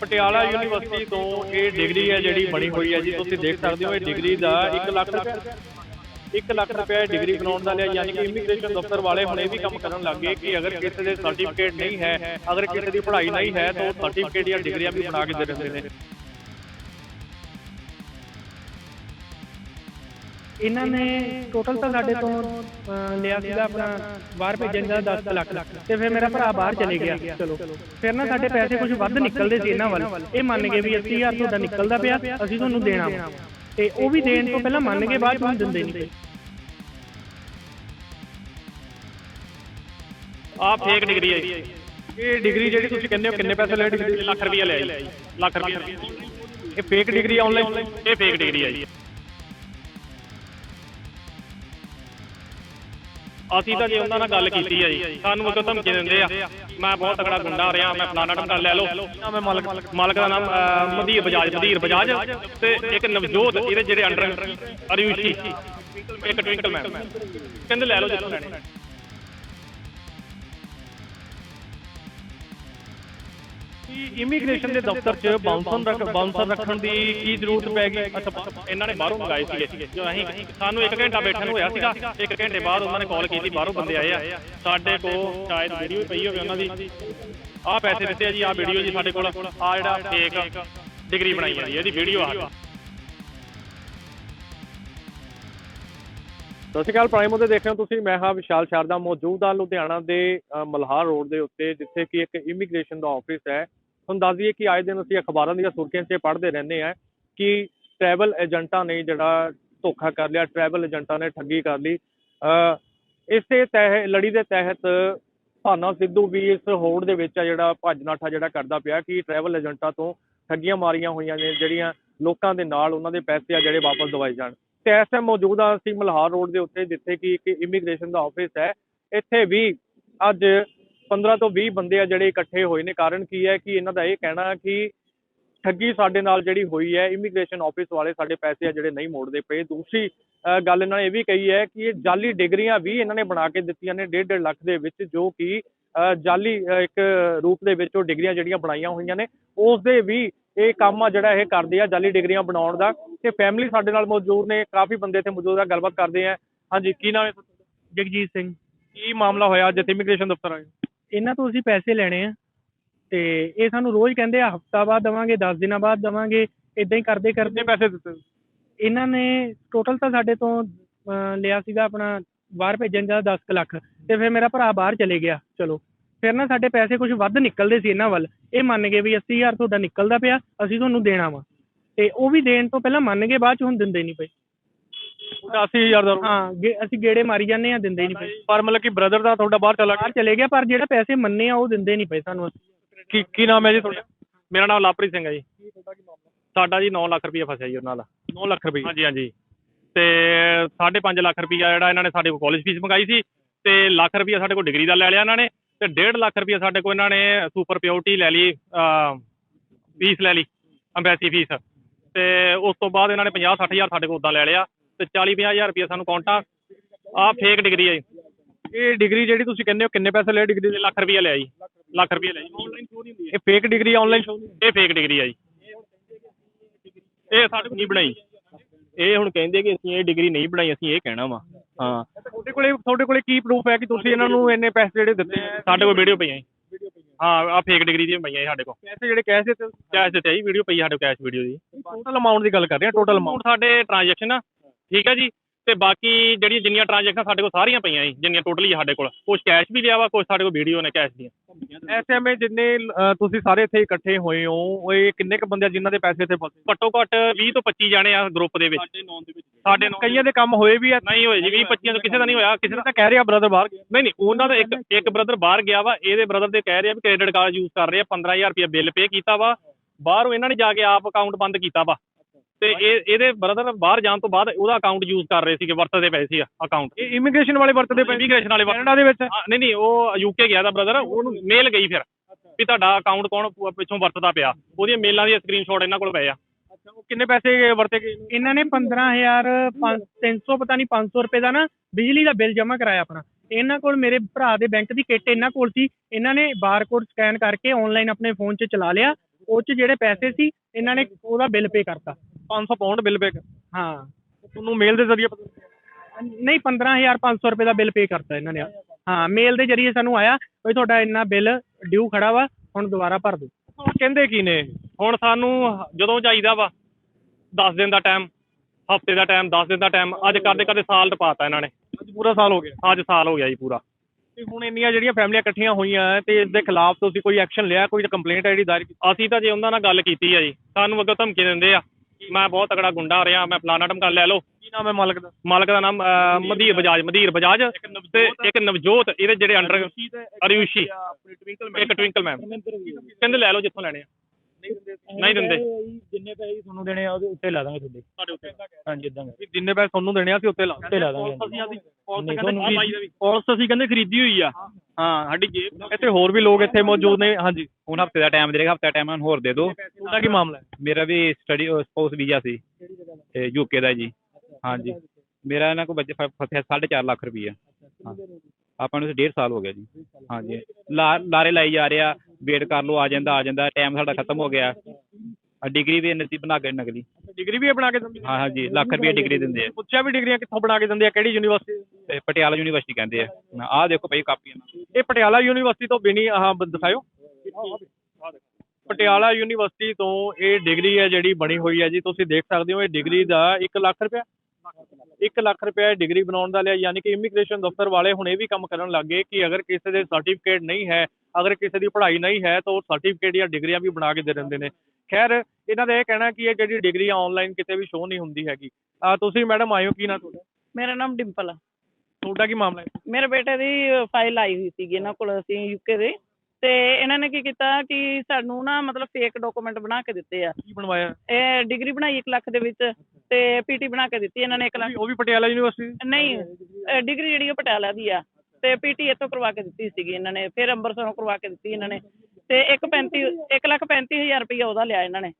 Patiala university ਤੋਂ ਇਹ degree ਹੈ ਜਿਹੜੀ ਬਣੀ ਹੋਈ ਹੈ ਜੀ, ਤੁਸੀਂ ਦੇਖ ਸਕਦੇ ਹੋ, ਇਹ ਡਿਗਰੀ ਦਾ 1 ਲੱਖ ਰੁਪਏ 1 ਲੱਖ ਰੁਪਏ ਡਿਗਰੀ ਬਣਾਉਣ ਦਾ ਲਿਆ, ਯਾਨੀ ਕਿ ਇਮੀਗ੍ਰੇਸ਼ਨ ਦਫ਼ਤਰ ਵਾਲੇ ਹੁਣ ਇਹ ਵੀ ਕੰਮ ਕਰਨ ਲੱਗ ਗਏ ਕਿ ਅਗਰ ਕਿਸੇ ਦੇ ਸਰਟੀਫਿਕੇਟ ਨਹੀਂ ਹੈ, ਅਗਰ ਕਿਸੇ ਦੀ ਪੜ੍ਹਾਈ ਨਹੀਂ ਹੈ, ਤਾਂ ਉਹ ਸਰਟੀਫਿਕੇਟ ਜਾਂ ਡਿਗਰੀਆਂ ਵੀ ਬਣਾ ਕੇ ਦੇ ਦਿੰਦੇ ਨੇ। ਇਹਨਾਂ ਨੇ ਟੋਟਲ ਤਾਂ ਸਾਡੇ ਤੋਂ ਅਹ, ਲਿਆ ਸੀਗਾ ਆਪਣਾ ਬਾਹਰ ਭੇਜਣ ਦਾ 10 ਲੱਖ। ਤੇ ਫਿਰ ਮੇਰਾ ਭਰਾ ਬਾਹਰ ਚਲੇ ਗਿਆ। ਚਲੋ। ਫਿਰ ਨਾ ਸਾਡੇ ਪੈਸੇ ਕੁਝ ਵੱਧ ਨਿਕਲਦੇ ਸੀ ਇਹਨਾਂ ਵੱਲ। ਇਹ ਮੰਨ ਗਏ ਵੀ 80000 ਤੁਹਾਡਾ ਨਿਕਲਦਾ ਪਿਆ ਅਸੀਂ ਤੁਹਾਨੂੰ ਦੇਣਾ ਵਾ। ਤੇ ਉਹ ਵੀ ਦੇਣ ਤੋਂ ਪਹਿਲਾਂ ਮੰਨ ਕੇ ਬਾਅਦ ਚ ਹੁਣ ਦਿੰਦੇ ਨਹੀਂ ਪਏ। ਆਹ ਫੇਕ ਡਿਗਰੀ ਹੈ ਜੀ। ਇਹ ਡਿਗਰੀ ਜਿਹੜੀ ਤੁਸੀਂ ਕਹਿੰਦੇ ਹੋ ਕਿੰਨੇ ਪੈਸੇ ਲੈ ਡਿਗਰੀ? ਲੱਖ ਰੁਪਏ ਲਿਆ ਜੀ। ਲੱਖ ਰੁਪਏ ਇਹ ਫੇਕ ਡਿਗਰੀ ਆਨਲਾਈਨ ਇਹ ਫੇਕ ਡਿਗਰੀ ਹੈ ਜੀ। ਅਸੀਂ ਤਾਂ ਜੀ ਉਹਨਾਂ ਨਾਲ ਗੱਲ ਕੀਤੀ ਹੈ ਜੀ। ਸਾਨੂੰ ਅੱਗੇ ਧਮਕੀ ਦਿੰਦੇ ਆ। ਮੈਂ ਬਹੁਤ ਤਕੜਾ ਗੁੰਡਾ ਰਿਹਾ ਮੈਂ ਫਲਾਣਾ ਟੰਗਾ ਲੈ ਲਓ। ਮੈਂ ਮਾਲਕ। ਮਾਲਕ ਦਾ ਨਾਮ ਮਦੀਰ ਬਜਾਜ ਮਦੀਰ ਬਜਾਜ ਤੇ ਇੱਕ ਨਵਜੋਤ ਇਹਦੇ ਜਿਹੜੇ ਅੰਡਰ ਅਰਿਊਸ਼ੀ ਇੱਕ ਟਵਿੰਕਲ ਮੈਮ ਕਹਿੰਦੇ ਲੈ ਲਓ ਜਿੱਥੋਂ ਲੈਣੇ ਇਮੀਗ੍ਰੇਸ਼ਨ ਦੇ ਦਫ਼ਤਰ 'ਚ ਬਾਉਂਸਰ ਰੱਖ ਬਾਉਂਸਰ ਰੱਖਣ ਦੀ ਕੀ ਜ਼ਰੂਰਤ ਪੈ ਗਈ? ਅੱਛਾ ਇਹਨਾਂ ਨੇ ਬਾਹਰੋਂ ਮੰਗਾਏ ਸੀਗੇ। ਜੋ ਅਸੀਂ ਸਾਨੂੰ 1 ਘੰਟਾ ਬੈਠਣ ਹੋਇਆ ਸੀਗਾ। 1 ਘੰਟੇ ਬਾਅਦ ਉਹਨਾਂ ਨੇ ਕਾਲ ਕੀਤੀ, ਬਾਹਰੋਂ ਬੰਦੇ ਆਏ ਆ। ਸਾਡੇ ਕੋਲ ਸ਼ਾਇਦ ਵੀਡੀਓ ਪਈ ਹੋਵੇ ਉਹਨਾਂ ਦੀ। ਆਹ ਪੈਸੇ ਦਿੱਤੇ ਆ ਜੀ, ਆਹ ਵੀਡੀਓ ਜੀ ਸਾਡੇ ਕੋਲ। ਆ ਜਿਹੜਾ ਫੇਕ ਡਿਗਰੀ ਬਣਾਈ ਆ ਜੀ, ਇਹਦੀ ਵੀਡੀਓ ਆ ਸਤਿ ਸ਼੍ਰੀ ਅਕਾਲ ਪ੍ਰਾਈਮ ਤੇ ਦੇਖ ਰਹੇ ਹੋ ਤੁਸੀਂ, ਮੈਂ ਹਾਂ ਵਿਸ਼ਾਲ ਸ਼ਾਰਦਾ, ਮੌਜੂਦ ਹਾਂ ਲੁਧਿਆਣਾ ਦੇ ਮਲਹਾਰ ਰੋਡ ਦੇ ਉੱਤੇ, ਜਿੱਥੇ ਕਿ ਇੱਕ ਇਮੀਗ੍ਰੇਸ਼ਨ ਦਾ ਆਫਿਸ ਹੈ। ਤੁਹਾਨੂੰ ਦੱਸ ਦਈਏ ਕਿ ਆਏ ਦਿਨ ਅਸੀਂ ਅਖਬਾਰਾਂ ਦੀਆਂ ਸੁਰਖੀਆਂ 'ਚ ਪੜ੍ਹਦੇ ਰਹਿੰਦੇ ਆ ਕਿ ਟਰੈਵਲ ਏਜੰਟਾਂ ਨੇ ਜਿਹੜਾ ਧੋਖਾ ਕਰ ਲਿਆ ਟਰੈਵਲ ਏਜੰਟਾਂ ਨੇ ਠੱਗੀ ਕਰ ਲਈ। ਇਸੇ ਤਹਿ, ਲੜੀ ਦੇ ਤਹਿਤ ਭਾਨਾ ਸਿੱਧੂ ਵੀ ਇਸ ਹੋੜ ਦੇ ਵਿੱਚ ਆ ਜਿਹੜਾ ਭੱਜ ਨਾਠਾ ਜਿਹੜਾ ਕਰਦਾ ਪਿਆ ਕਿ ਟਰੈਵਲ ਏਜੰਟਾਂ ਤੋਂ ਠੱਗੀਆਂ ਮਾਰੀਆਂ ਹੋਈਆਂ ਨੇ, ਜਿਹੜੀਆਂ ਲੋਕਾਂ ਦੇ ਨਾਲ ਉਹਨਾਂ ਦੇ ਪੈਸੇ ਆ ਜਿਹੜੇ ਵਾਪਸ ਦਵਾਏ ਜਾਣ। ਤੇ ਇਸ ਟਾਈਮ ਮੌਜੂਦ ਆ ਅਸੀਂ ਮਲਹਾਰ ਰੋਡ ਦੇ ਉੱਤੇ ਜਿੱਥੇ ਕਿ ਇੱਕ ਇਮੀਗ੍ਰੇਸ਼ਨ ਦਾ ਆਫਿਸ ਹੈ। ਇੱਥੇ ਵੀ ਅੱਜ 15 ਤੋਂ 20 ਬੰਦੇ ਆ ਜਿਹੜੇ ਇਕੱਠੇ ਹੋਏ ਨੇ। ਕਾਰਨ ਕੀ ਹੈ ਕਿ ਇਹਨਾਂ ਦਾ ਇਹ ਕਹਿਣਾ ਕਿ ਠੱਗੀ ਸਾਡੇ ਨਾਲ ਜਿਹੜੀ ਹੋਈ ਹੈ ਇਮੀਗ੍ਰੇਸ਼ਨ ਆਫਿਸ ਵਾਲੇ ਸਾਡੇ ਪੈਸੇ ਆ ਜਿਹੜੇ ਨਹੀਂ ਮੋੜਦੇ ਪਏ। ਦੂਸਰੀ ਅ, ਗੱਲ ਇਹਨਾਂ ਨੇ ਇਹ ਵੀ ਕਹੀ ਹੈ ਕਿ ਇਹ ਜਾਲੀ ਡਿਗਰੀਆਂ ਵੀ ਇਹਨਾਂ ਨੇ ਬਣਾ ਕੇ ਦਿੱਤੀਆਂ ਨੇ 1.5 ਲੱਖ ਦੇ ਵਿੱਚ ਜੋ ਕਿ ਅ, ਜਾਲੀ ਇੱਕ ਰੂਪ ਦੇ ਵਿੱਚ ਉਹ ਡਿਗਰੀਆਂ ਜਿਹੜੀਆਂ ਬਣਾਈਆਂ ਹੋਈਆਂ ਨੇ ਉਸ ਦੇ ਵੀ ਇਹ ਕੰਮ ਆ ਜਿਹੜਾ ਇਹ ਕਰਦੇ ਆ ਜਾਲੀ ਡਿਗਰੀਆਂ ਬਣਾਉਣ ਦਾ। ਤੇ ਫੈਮਿਲੀ ਸਾਡੇ ਨਾਲ ਮੌਜੂਦ ਨੇ ਕਾਫੀ ਬੰਦੇ ਇੱਥੇ ਮੌਜੂਦ ਆ ਗੱਲਬਾਤ ਕਰਦੇ ਆ। ਹਾਂਜੀ ਕੀ ਨਾਮ ਹੈ? ਜਗਜੀਤ ਸਿੰਘ। ਕੀ ਮਾਮਲਾ ਹੋਇਆ ਜਿੱਥੇ ਇਮੀਗ੍ਰੇਸ਼ਨ ਦਫ਼ਤਰ ਆਏ ਇਹਨਾਂ ਤੋਂ ਅਸੀਂ ਪੈਸੇ ਲੈਣੇ ਆ। ਤੇ ਇਹ ਸਾਨੂੰ ਰੋਜ਼ ਕਹਿੰਦੇ ਆ ਹਫਤਾ ਬਾਅਦ ਦਵਾਂਗੇ 10 ਦਿਨਾਂ ਬਾਅਦ ਦਵਾਂਗੇ ਇਦਾਂ ਹੀ ਕਰਦੇ ਕਰਦੇ। ਪੈਸੇ ਦਿੱਤੇ? ਇਹਨਾਂ ਨੇ ਟੋਟਲ ਤਾਂ ਸਾਡੇ ਤੋਂ ਲਿਆ ਸੀਗਾ ਆਪਣਾ ਬਾਹਰ ਭੇਜਣ ਦਾ 10 ਲੱਖ। ਤੇ ਫਿਰ ਮੇਰਾ ਭਰਾ ਬਾਹਰ ਚਲੇ ਗਿਆ ਚਲੋ। ਫਿਰ ਨਾ ਸਾਡੇ ਪੈਸੇ ਕੁਝ ਵੱਧ ਨਿਕਲਦੇ ਸੀ ਇਹਨਾਂ ਵੱਲ। ਇਹ ਮੰਨ ਗਏ ਵੀ 80000 ਤੁਹਾਡਾ ਨਿਕਲਦਾ ਪਿਆ ਅਸੀਂ ਤੁਹਾਨੂੰ ਦੇਣਾ ਵਾ। ਤੇ ਉਹ ਵੀ ਦੇਣ ਤੋਂ ਪਹਿਲਾਂ ਮੰਨ ਗਏ ਬਾਅਦ ਚ ਹੁਣ ਦਿੰਦੇ ਨਹੀਂ ਪਏ। 80000 ਦਾ ਹਾਂ ਗੇ- ਅਸੀਂ ਗੇੜੇ ਮਾਰੀ ਜਾਂਦੇ ਆ ਦਿੰਦੇ ਨਹੀਂ ਪਏ। ਪਰ ਮਤਲਬ ਕਿ ਬ੍ਰਦਰ ਦਾ ਤੁਹਾਡਾ ਬਾਹਰ ਚਲਾ ਬਾਹਰ ਚਲੇ ਗਿਆ ਪਰ ਜਿਹੜਾ ਪੈਸੇ ਮੰਨੇ ਆ ਉਹ ਦਿੰਦੇ ਨਹੀਂ ਪਏ ਸਾਨੂੰ ਗਿਆ ਕੀ ਕੀ ਨਾਮ ਹੈ ਜੀ ਤੁਹਾਡਾ? ਮੇਰਾ ਨਾਮ ਲਾਪਰੀ ਸਿੰਘ ਹੈ ਜੀ। ਸਾਡਾ ਜੀ 9 ਲੱਖ ਰੁਪਏ ਫਸਿਆ ਜੀ ਉਹਨਾਂ ਦਾ। 9 ਲੱਖ ਰੁਪਏ ਹਾਂਜੀ ਹਾਂਜੀ। ਤੇ 5.5 ਲੱਖ ਰੁਪਇਆ ਜਿਹੜਾ ਇਹਨਾਂ ਨੇ ਸਾਡੇ ਕੋਲ ਕਾਲਜ ਫੀਸ ਮੰਗਾਈ ਸੀ ਤੇ ਲੱਖ ਰੁਪਇਆ ਸਾਡੇ ਕੋਲ ਡਿਗਰੀ ਦਾ ਲੈ ਲਿਆ ਇਹਨਾਂ ਨੇ। ਤੇ 1.5 ਲੱਖ ਰੁਪਇਆ ਸਾਡੇ ਕੋਲ ਇਹਨਾਂ ਨੇ ਸੁਪਰ ਪਿਓਰਟੀ ਲੈ ਲਈ ਫੀਸ ਲੈ ਲਈ ਅੰਬੈਸੀ ਫੀਸ ਤੇ ਉਸ ਤੋਂ ਬਾਅਦ ਇਹਨਾਂ ਨੇ 50 60000 ਸਾਡੇ ਕੋਲ ਉਦਾਂ ਲੈ ਲਿਆ ਤੇ 40 50000 ਰੁਪਇਆ ਸਾਨੂੰ ਕਾਉਂਟਾ ਆਹ ਫੇਕ ਡਿਗਰੀ ਹੈ ਜੀ। ਇਹ ਡਿਗਰੀ ਜਿਹੜੀ ਤੁਸੀਂ ਕਹਿੰਦੇ ਹੋ ਕਿੰਨੇ ਪੈਸੇ ਲਏ ਡਿਗਰੀ ਦੇ? ਲੱਖ ਰੁਪਇਆ ਲਿਆ ਜੀ ਲੱਖ ਰੁਪਇਆ ਲਿਆ ਜੀ। ਆਨਲਾਈਨ ਨਹੀਂ ਹੁੰਦੀ ਇਹ? ਫੇਕ ਡਿਗਰੀ ਆਨਲਾਈਨ ਸ਼ੋ ਇਹ ਫੇਕ ਡਿਗਰੀ ਹੈ ਜੀ। ਇਹ ਸਾਡੇ ਕੋਲ ਨਹੀਂ ਬਣਾਈ। ਇਹ ਹੁਣ ਕਹਿੰਦੇ ਕਿ ਅਸੀਂ ਇਹ ਡਿਗਰੀ ਨਹੀਂ ਬਣਾਈ ਅਸੀਂ ਇਹ ਕਹਿਣਾ ਵਾ। ਹਾਂ। ਤੁਹਾਡੇ ਕੋਲੇ ਤੁਹਾਡੇ ਕੋਲੇ ਕੀ ਪ੍ਰੂਫ ਹੈ ਕਿ ਤੁਸੀਂ ਇਹਨਾਂ ਨੂੰ ਇੰਨੇ ਪੈਸੇ ਜਿਹੜੇ ਦਿੱਤੇ ਆ? ਸਾਡੇ ਕੋਲ ਵੀਡੀਓ ਪਈਆਂ ਜੀ। ਹਾਂ ਆ ਫੇਕ ਡਿਗਰੀ ਦੀਆਂ ਪਈਆਂ ਜੀ ਸਾਡੇ ਕੋਲ। ਪੈਸੇ ਜਿਹੜੇ ਕੈਸ਼ ਦਿੱਤੇ ਕੈਸ਼ ਦਿੱਤੇ ਆ ਜੀ ਵੀਡੀਓ ਪਈ ਆ ਸਾਡੇ ਕੋਲ ਕੈਸ਼ ਵੀਡੀਓ ਦੀ। ਟੋਟਲ ਅਮਾਉਂਟ ਦੀ ਗੱਲ ਕਰ ਰਹੇ ਹਾਂ ਟੋਟਲ ਅਮਾਉਂਟ ਸਾਡੇ ਟ੍ਰਾਂਜੈਕਸ਼ਨ ਆ ਠੀਕ ਹੈ ਜੀ। ਤੇ ਬਾਕੀ ਜਿਹੜੀਆਂ ਜਿੰਨੀਆਂ ਟ੍ਰਾਂਜੈਕਸ਼ਨ ਸਾਡੇ ਕੋਲ ਸਾਰੀਆਂ ਪਈਆਂ ਜੀ ਜਿੰਨੀਆਂ ਟੋਟਲੀ ਸਾਡੇ ਕੋਲ ਕੁਝ ਕੈਸ਼ ਵੀ ਲਿਆ ਵਾ ਕੁਝ ਸਾਡੇ ਕੋਲ ਵੀਡੀਓ ਨੇ ਕੈਸ਼ ਦੀਆਂ। ਐਸਐਮਏ ਜਿੰਨੇ ਅ, ਤੁਸੀਂ ਸਾਰੇ ਇੱਥੇ ਇਕੱਠੇ ਹੋਏ ਹੋ ਉਹ ਇਹ ਕਿੰਨੇ ਕ ਬੰਦੇ ਆ ਜਿਨ੍ਹਾਂ ਦੇ ਪੈਸੇ ਇੱਥੇ ਫਸੇ ਘੱਟੋ ਘੱਟ 20 ਤੋਂ 25 ਜਾਣੇ ਆ ਗਰੁੱਪ ਦੇ ਵਿੱਚ। ਸਾਡੇ 9 ਦੇ ਵਿੱਚ ਸਾਡੇ ਕਈਆਂ ਦੇ ਕੰਮ ਹੋਏ ਵੀ ਆ? ਨਹੀਂ ਹੋਏ ਜੀ 20 25 ਤੋਂ ਕਿਸੇ ਦਾ ਨਹੀਂ ਹੋਇਆ ਕਿਸੇ ਦਾ ਤਾਂ ਕਹਿ ਰਿਹਾ ਬ੍ਰਦਰ ਬਾਹਰ ਗਿਆ। ਨਹੀਂ ਨਹੀਂ ਉਹਨਾਂ ਦਾ ਇੱਕ ਇੱਕ ਬ੍ਰਦਰ ਬਾਹਰ ਗਿਆ ਵਾ ਇਹਦੇ ਬ੍ਰਦਰ ਦੇ ਕਹਿ ਰਿਹਾ ਵੀ ਕ੍ਰੈਡਿਟ ਕਾਰਡ ਯੂਜ਼ ਕਰ ਰਹੇ ਆ 15000 ਰੁਪਏ ਬਿੱਲ ਪੇ ਕੀਤਾ ਵਾ। ਬਾਹਰੋਂ ਇਹਨਾਂ ਨੇ ਜਾ ਕੇ ਆਪ ਅਕਾਊਂਟ ਬੰਦ ਕੀਤਾ ਵਾ। ਤੇ ਇਹ ਇਹਦੇ ਬ੍ਰਦਰ ਬਾਹਰ ਜਾਣ ਤੋਂ ਬਾਅਦ ਉਹਦਾ ਅਕਾਊਂਟ ਯੂਜ਼ ਕਰ ਰਹੇ ਸੀਗੇ ਵਰਤਦੇ ਪਏ ਸੀ ਅਕਾਊਂਟ ਇਹ ਇਮੀਗ੍ਰੇਸ਼ਨ ਵਾਲੇ ਵਰਤਦੇ ਪਏ ਇਮੀਗ੍ਰੇਸ਼ਨ ਵਾਲੇ ਕੈਨੇਡਾ ਦੇ ਵਿੱਚ? ਨਹੀਂ ਨਹੀਂ ਉਹ ਯੂਕੇ ਗਿਆ ਦਾ ਬ੍ਰਦਰ ਉਹਨੂੰ ਮੇਲ ਗਈ ਫਿਰ ਵੀ ਤੁਹਾਡਾ ਅਕਾਊਂਟ ਕੌਣ ਪਿੱਛੋਂ ਵਰਤਦਾ ਪਿਆ। ਉਹਦੀਆਂ ਮੇਲਾਂ ਦੀ ਸਕਰੀਨਸ਼ਾਟ ਇਹਨਾਂ ਕੋਲ ਪਏ ਆ। ਅੱਛਾ ਉਹ ਕਿੰਨੇ ਪੈਸੇ ਵਰਤੇ ਗਏ? ਇਹਨਾਂ ਨੇ 15000 300 ਪਤਾ ਨਹੀਂ 500 ਰੁਪਏ ਦਾ ਨਾ ਬਿਜਲੀ ਦਾ ਬਿੱਲ ਜਮ੍ਹਾਂ ਕਰਾਇਆ ਆਪਣਾ। ਇਹਨਾਂ ਕੋਲ ਮੇਰੇ ਭਰਾ ਦੇ ਬੈਂਕ ਦੀ ਕਿੱਟ ਇਹਨਾਂ ਕੋਲ ਸੀ। ਇਹਨਾਂ ਨੇ ਬਾਰਕੋਡ ਸਕੈਨ ਕਰਕੇ ਆਨਲਾਈਨ ਆਪਣੇ ਫੋਨ 'ਚ ਚਲਾ ਲਿਆ। ਉਹ 'ਚ ਜਿਹੜੇ ਪੈਸੇ ਸੀ ਇਹਨਾਂ ਨੇ ਉਹਦਾ ਬਿੱਲ ਪੇ ਕਰਤਾ। 500 ਪਾਉਂਡ ਬਿੱਲ ਪੇ ਹਾਂ। ਤੁਹਾਨੂੰ ਮੇਲ ਦੇ ਜ਼ਰੀਏ ਪਤਾ ਲੱਗਿਆ? ਨਹੀਂ 15500 ਰੁਪਏ ਦਾ ਬਿੱਲ ਪੇ ਕਰਤਾ ਇਹਨਾਂ ਨੇ। ਹਾਂ ਮੇਲ ਦੇ ਜਰੀਏ ਸਾਨੂੰ ਆਇਆ ਵੀ ਤੁਹਾਡਾ ਇੰਨਾ ਬਿੱਲ ਡਿਊ ਖੜਾ ਵਾ, ਹੁਣ ਦੁਬਾਰਾ ਭਰ ਦਿਓ। ਹੁਣ ਕਹਿੰਦੇ ਕੀ ਨੇ? ਹੁਣ ਸਾਨੂੰ ਜਦੋਂ ਚਾਹੀਦਾ ਵਾ 10 ਦਿਨ ਦਾ ਟਾਈਮ ਹਫ਼ਤੇ ਦਾ ਟਾਈਮ 10 ਦਿਨ ਦਾ ਟਾਈਮ ਅੱਜ ਕਰਦੇ ਕਰਦੇ ਸਾਲ ਟਪਾਤਾ ਇਹਨਾਂ ਨੇ। ਅੱਜ ਪੂਰਾ ਸਾਲ ਹੋ ਗਿਆ। ਅੱਜ ਸਾਲ ਹੋ ਗਿਆ ਜੀ ਪੂਰਾ। ਤੇ ਹੁਣ ਇੰਨੀਆਂ ਜਿਹੜੀਆਂ ਫੈਮਲੀਆਂ ਇਕੱਠੀਆਂ ਹੋਈਆਂ ਹੈ ਤੇ ਇਸ ਦੇ ਖਿਲਾਫ ਤੁਸੀਂ ਕੋਈ ਐਕਸ਼ਨ ਲਿਆ, ਕੋਈ ਕੰਪਲੇਂਟ ਆਈਡੀ ਦਾਇਰ ਕੀਤੀ? ਅਸੀਂ ਤਾਂ ਜੇ ਉਹਨਾਂ ਨਾਲ ਗੱਲ ਕੀਤੀ ਆ ਜੀ, ਸਾਨੂੰ ਅੱਗੇ ਧਮਕੀ ਦਿੰਦੇ ਆ। ਮੈਂ ਬਹੁਤ ਤਕੜਾ ਗੁੰਡਾ ਰਿਹਾ ਮੈਂ ਫਲਾਣਾ ਟਮਕਾ ਲੈ ਲਓ। ਕੀ ਨਾਮ ਹੈ ਮਾਲਕ ਦਾ? ਮਾਲਕ ਦਾ ਨਾਮ ਅਹ, ਮਧੀਰ ਬਜਾਜ। ਮਧੀਰ ਬਜਾਜ ਤੇ ਇੱਕ ਨਵਜੋਤ ਇਹਦੇ ਜਿਹੜੇ ਅੰਡਰ ਅਰਿਊਸ਼ੀ ਇੱਕ ਟਵਿੰਕਲ ਮੈਮ ਕਹਿੰਦੇ ਲੈ ਲਓ ਜਿੱਥੋਂ ਲੈਣੇ ਆ। ਨਹੀਂ ਦਿੰਦੇ। ਜਿੰਨੇ ਪੈਸੇ ਤੁਹਾਨੂੰ ਦੇਣੇ ਆ ਉਹਦੇ ਉੱਤੇ ਲਾ ਦਾਂਗੇ ਤੁਹਾਡੇ। ਸਾਡੇ ਉੱਤੇ। ਹਾਂਜੀ ਇਦਾਂ ਵੀ ਜਿੰਨੇ ਪੈਸੇ ਤੁਹਾਨੂੰ ਦੇਣੇ ਆ ਅਸੀਂ ਉੱਤੇ ਲਾ ਉੱਤੇ ਲਾ ਦਾਂਗੇ। ਪੁਲਿਸ ਅਸੀਂ ਪੁਲਿਸ ਕਹਿੰਦੇ ਪੁਲਿਸ ਅਸੀਂ ਖਰੀਦੀ ਹੋਈ ਆ। ਹਾਂ। ਸਾਡੀ ਜੇਬ ਇੱਥੇ ਹੋਰ ਵੀ ਲੋਕ ਇੱਥੇ ਮੌਜੂਦ ਨੇ। ਹਾਂਜੀ। ਹੁਣ ਹਫ਼ਤੇ ਦਾ ਟਾਈਮ ਦੇ ਰਿਹਾ ਹਫ਼ਤੇ ਦਾ ਟਾਈਮ ਹੋਰ ਦੇ ਦਿਓ। ਉਹਦਾ ਕੀ ਮਾਮਲਾ ਹੈ? ਮੇਰਾ ਵੀ ਸਟੱਡੀ ਸਪੋਸ ਵੀਜ਼ਾ ਸੀ। ਯੂਕੇ ਦਾ? ਜੀ। ਹਾਂਜੀ। ਮੇਰਾ ਇਹਨਾਂ ਕੋਲ ਬੱਜੇ ਫਸਿਆ 4.5 ਲੱਖ ਰੁਪਈਆ। ਹਾਂ ਆਪਾਂ ਨੂੰ ਡੇਢ ਸਾਲ ਹੋ ਗਿਆ ਜੀ। ਹਾਂਜੀ। ਲਾ- ਲਾਰੇ ਲਾਈ ਜਾ ਰਿਹਾ ਵੇਟ ਕਰ ਲਓ ਆ ਜਾਂਦਾ ਆ ਜਾਂਦਾ ਟਾਈਮ ਸਾਡਾ ਖਤਮ ਹੋ ਗਿਆ। ਡਿਗਰੀ ਵੀ ਨਸੀਬ ਬਣਾ ਕੇ ਨਕਲੀ। ਡਿਗਰੀ ਵੀ ਇਹ ਬਣਾ ਕੇ ਦਿੰਦੇ ਹਾਂ? ਹਾਂਜੀ ਲੱਖ ਰੁਪਈਆ ਡਿਗਰੀ ਦਿੰਦੇ ਆ। ਪੁੱਛਿਆ ਵੀ ਡਿਗਰੀਆਂ ਕਿੱਥੋਂ ਬਣਾ ਕੇ ਦਿੰਦੇ ਆ ਕਿਹੜੀ ਯੂਨੀਵਰਸਿਟੀ? ਤੇ ਪਟਿਆਲਾ ਯੂਨੀਵਰਸਿਟੀ ਕਹਿੰਦੇ ਆ। ਆਹ ਦੇਖੋ ਭਾਈ ਕਾਪੀਆਂ ਇਹ ਪਟਿਆਲਾ ਯੂਨੀਵਰਸਿਟੀ ਤੋਂ ਬਿਨੀ ਆਹ ਬ- ਦਿਖਾਇਓ। ਪਟਿਆਲਾ ਯੂਨੀਵਰਸਿਟੀ ਤੋਂ ਇਹ ਡਿਗਰੀ ਹੈ ਜਿਹੜੀ ਬਣੀ ਹੋਈ ਹੈ ਜੀ ਤੁਸੀਂ ਦੇਖ ਸਕਦੇ ਹੋ ਇਹ ਡਿਗਰੀ ਦਾ 1 ਲੱਖ ਰੁਪਇਆ 1 ਲੱਖ ਰੁਪਇਆ ਡਿਗਰੀ ਬਣਾਉਣ ਦਾ ਲਿਆ ਯਾਨੀ ਕਿ ਇਮੀਗ੍ਰੇਸ਼ਨ ਦਫ਼ਤਰ ਵਾਲੇ ਹੁਣ ਇਹ ਵੀ ਕੰਮ ਕਰਨ ਲੱਗੇ ਕਿ ਅਗਰ ਕਿਸੇ ਦੇ ਸਰਟੀਫਿਕੇਟ ਨਹੀਂ ਹੈ ਅਗਰ ਕਿਸੇ ਦੀ ਪੜ੍ਹਾਈ ਨਹੀਂ ਹੈ ਤਾਂ ਉਹ ਸਰਟੀਫਿਕੇਟ ਜਾਂ ਡਿਗਰੀਆਂ ਵੀ ਬਣਾ ਕੇ ਦੇ ਦਿੰਦੇ ਨੇ। ਖੈਰ ਇਹਨਾਂ ਦਾ ਇਹ ਕਹਿਣਾ ਕਿ ਇਹ ਜਿਹੜੀ ਡਿਗਰੀ ਆਨਲਾਈਨ ਕਿਤੇ ਵੀ ਸ਼ੋਅ ਨਹੀਂ ਹੁੰਦੀ ਹੈਗੀ। ਅਹ ਤੁਸੀਂ ਮੈਡਮ ਆਇਓ ਕੀ ਨਾ ਤੁਹਾਡਾ? ਮੇਰਾ ਨਾਮ ਡਿੰਪਲ ਆ। ਤੁਹਾਡਾ ਕੀ ਮਾਮਲਾ ਹੈ? ਮੇਰੇ ਬੇਟੇ ਦੀ ਫਾਈਲ ਆਈ ਹੋਈ ਸੀਗੀ ਇਹਨਾਂ ਕੋਲ ਅਸੀਂ ਯੂਕੇ ਦੇ। ਤੇ ਇਹਨਾਂ ਨੇ ਕੀ ਕੀਤਾ ਕਿ ਸਾਨੂੰ ਨਾ ਮਤਲਬ ਫੇਕ ਡਾਕੂਮੈਂਟ ਬਣਾ ਕੇ ਦਿੱਤੇ ਆ। ਕੀ ਬਣਵਾਇਆ? ਇਹ ਡਿਗਰੀ ਬਣਾਈ 1 ਲੱਖ ਦੇ ਵਿੱਚ। ਤੇ ਪੀਟੀ ਬਣਾ ਕੇ ਦਿੱਤੀ ਇਹਨਾਂ ਨੇ 1 ਲੱਖ ਉਹ ਵੀ ਪਟਿਆਲਾ ਯੂਨੀਵਰਸਿਟੀ ਨਹੀਂ ਡਿਗਰੀ ਜਿਹੜੀ ਉਹ ਪਟਿਆਲਾ ਦੀ ਆ। ਤੇ ਪੀਟੀ ਇੱਥੋਂ ਕਰਵਾ ਕੇ ਦਿੱਤੀ ਸੀਗੀ ਇਹਨਾਂ ਨੇ। ਫਿਰ ਅੰਮ੍ਰਿਤਸਰੋਂ ਕਰਵਾ ਕੇ ਦਿੱਤੀ ਇਹਨਾਂ ਨੇ। ਤੇ 1.35 1 ਲੱਖ 35000 ਰੁਪਇਆ ਉਹਦਾ ਲਿਆ ਇਹਨਾਂ ਨੇ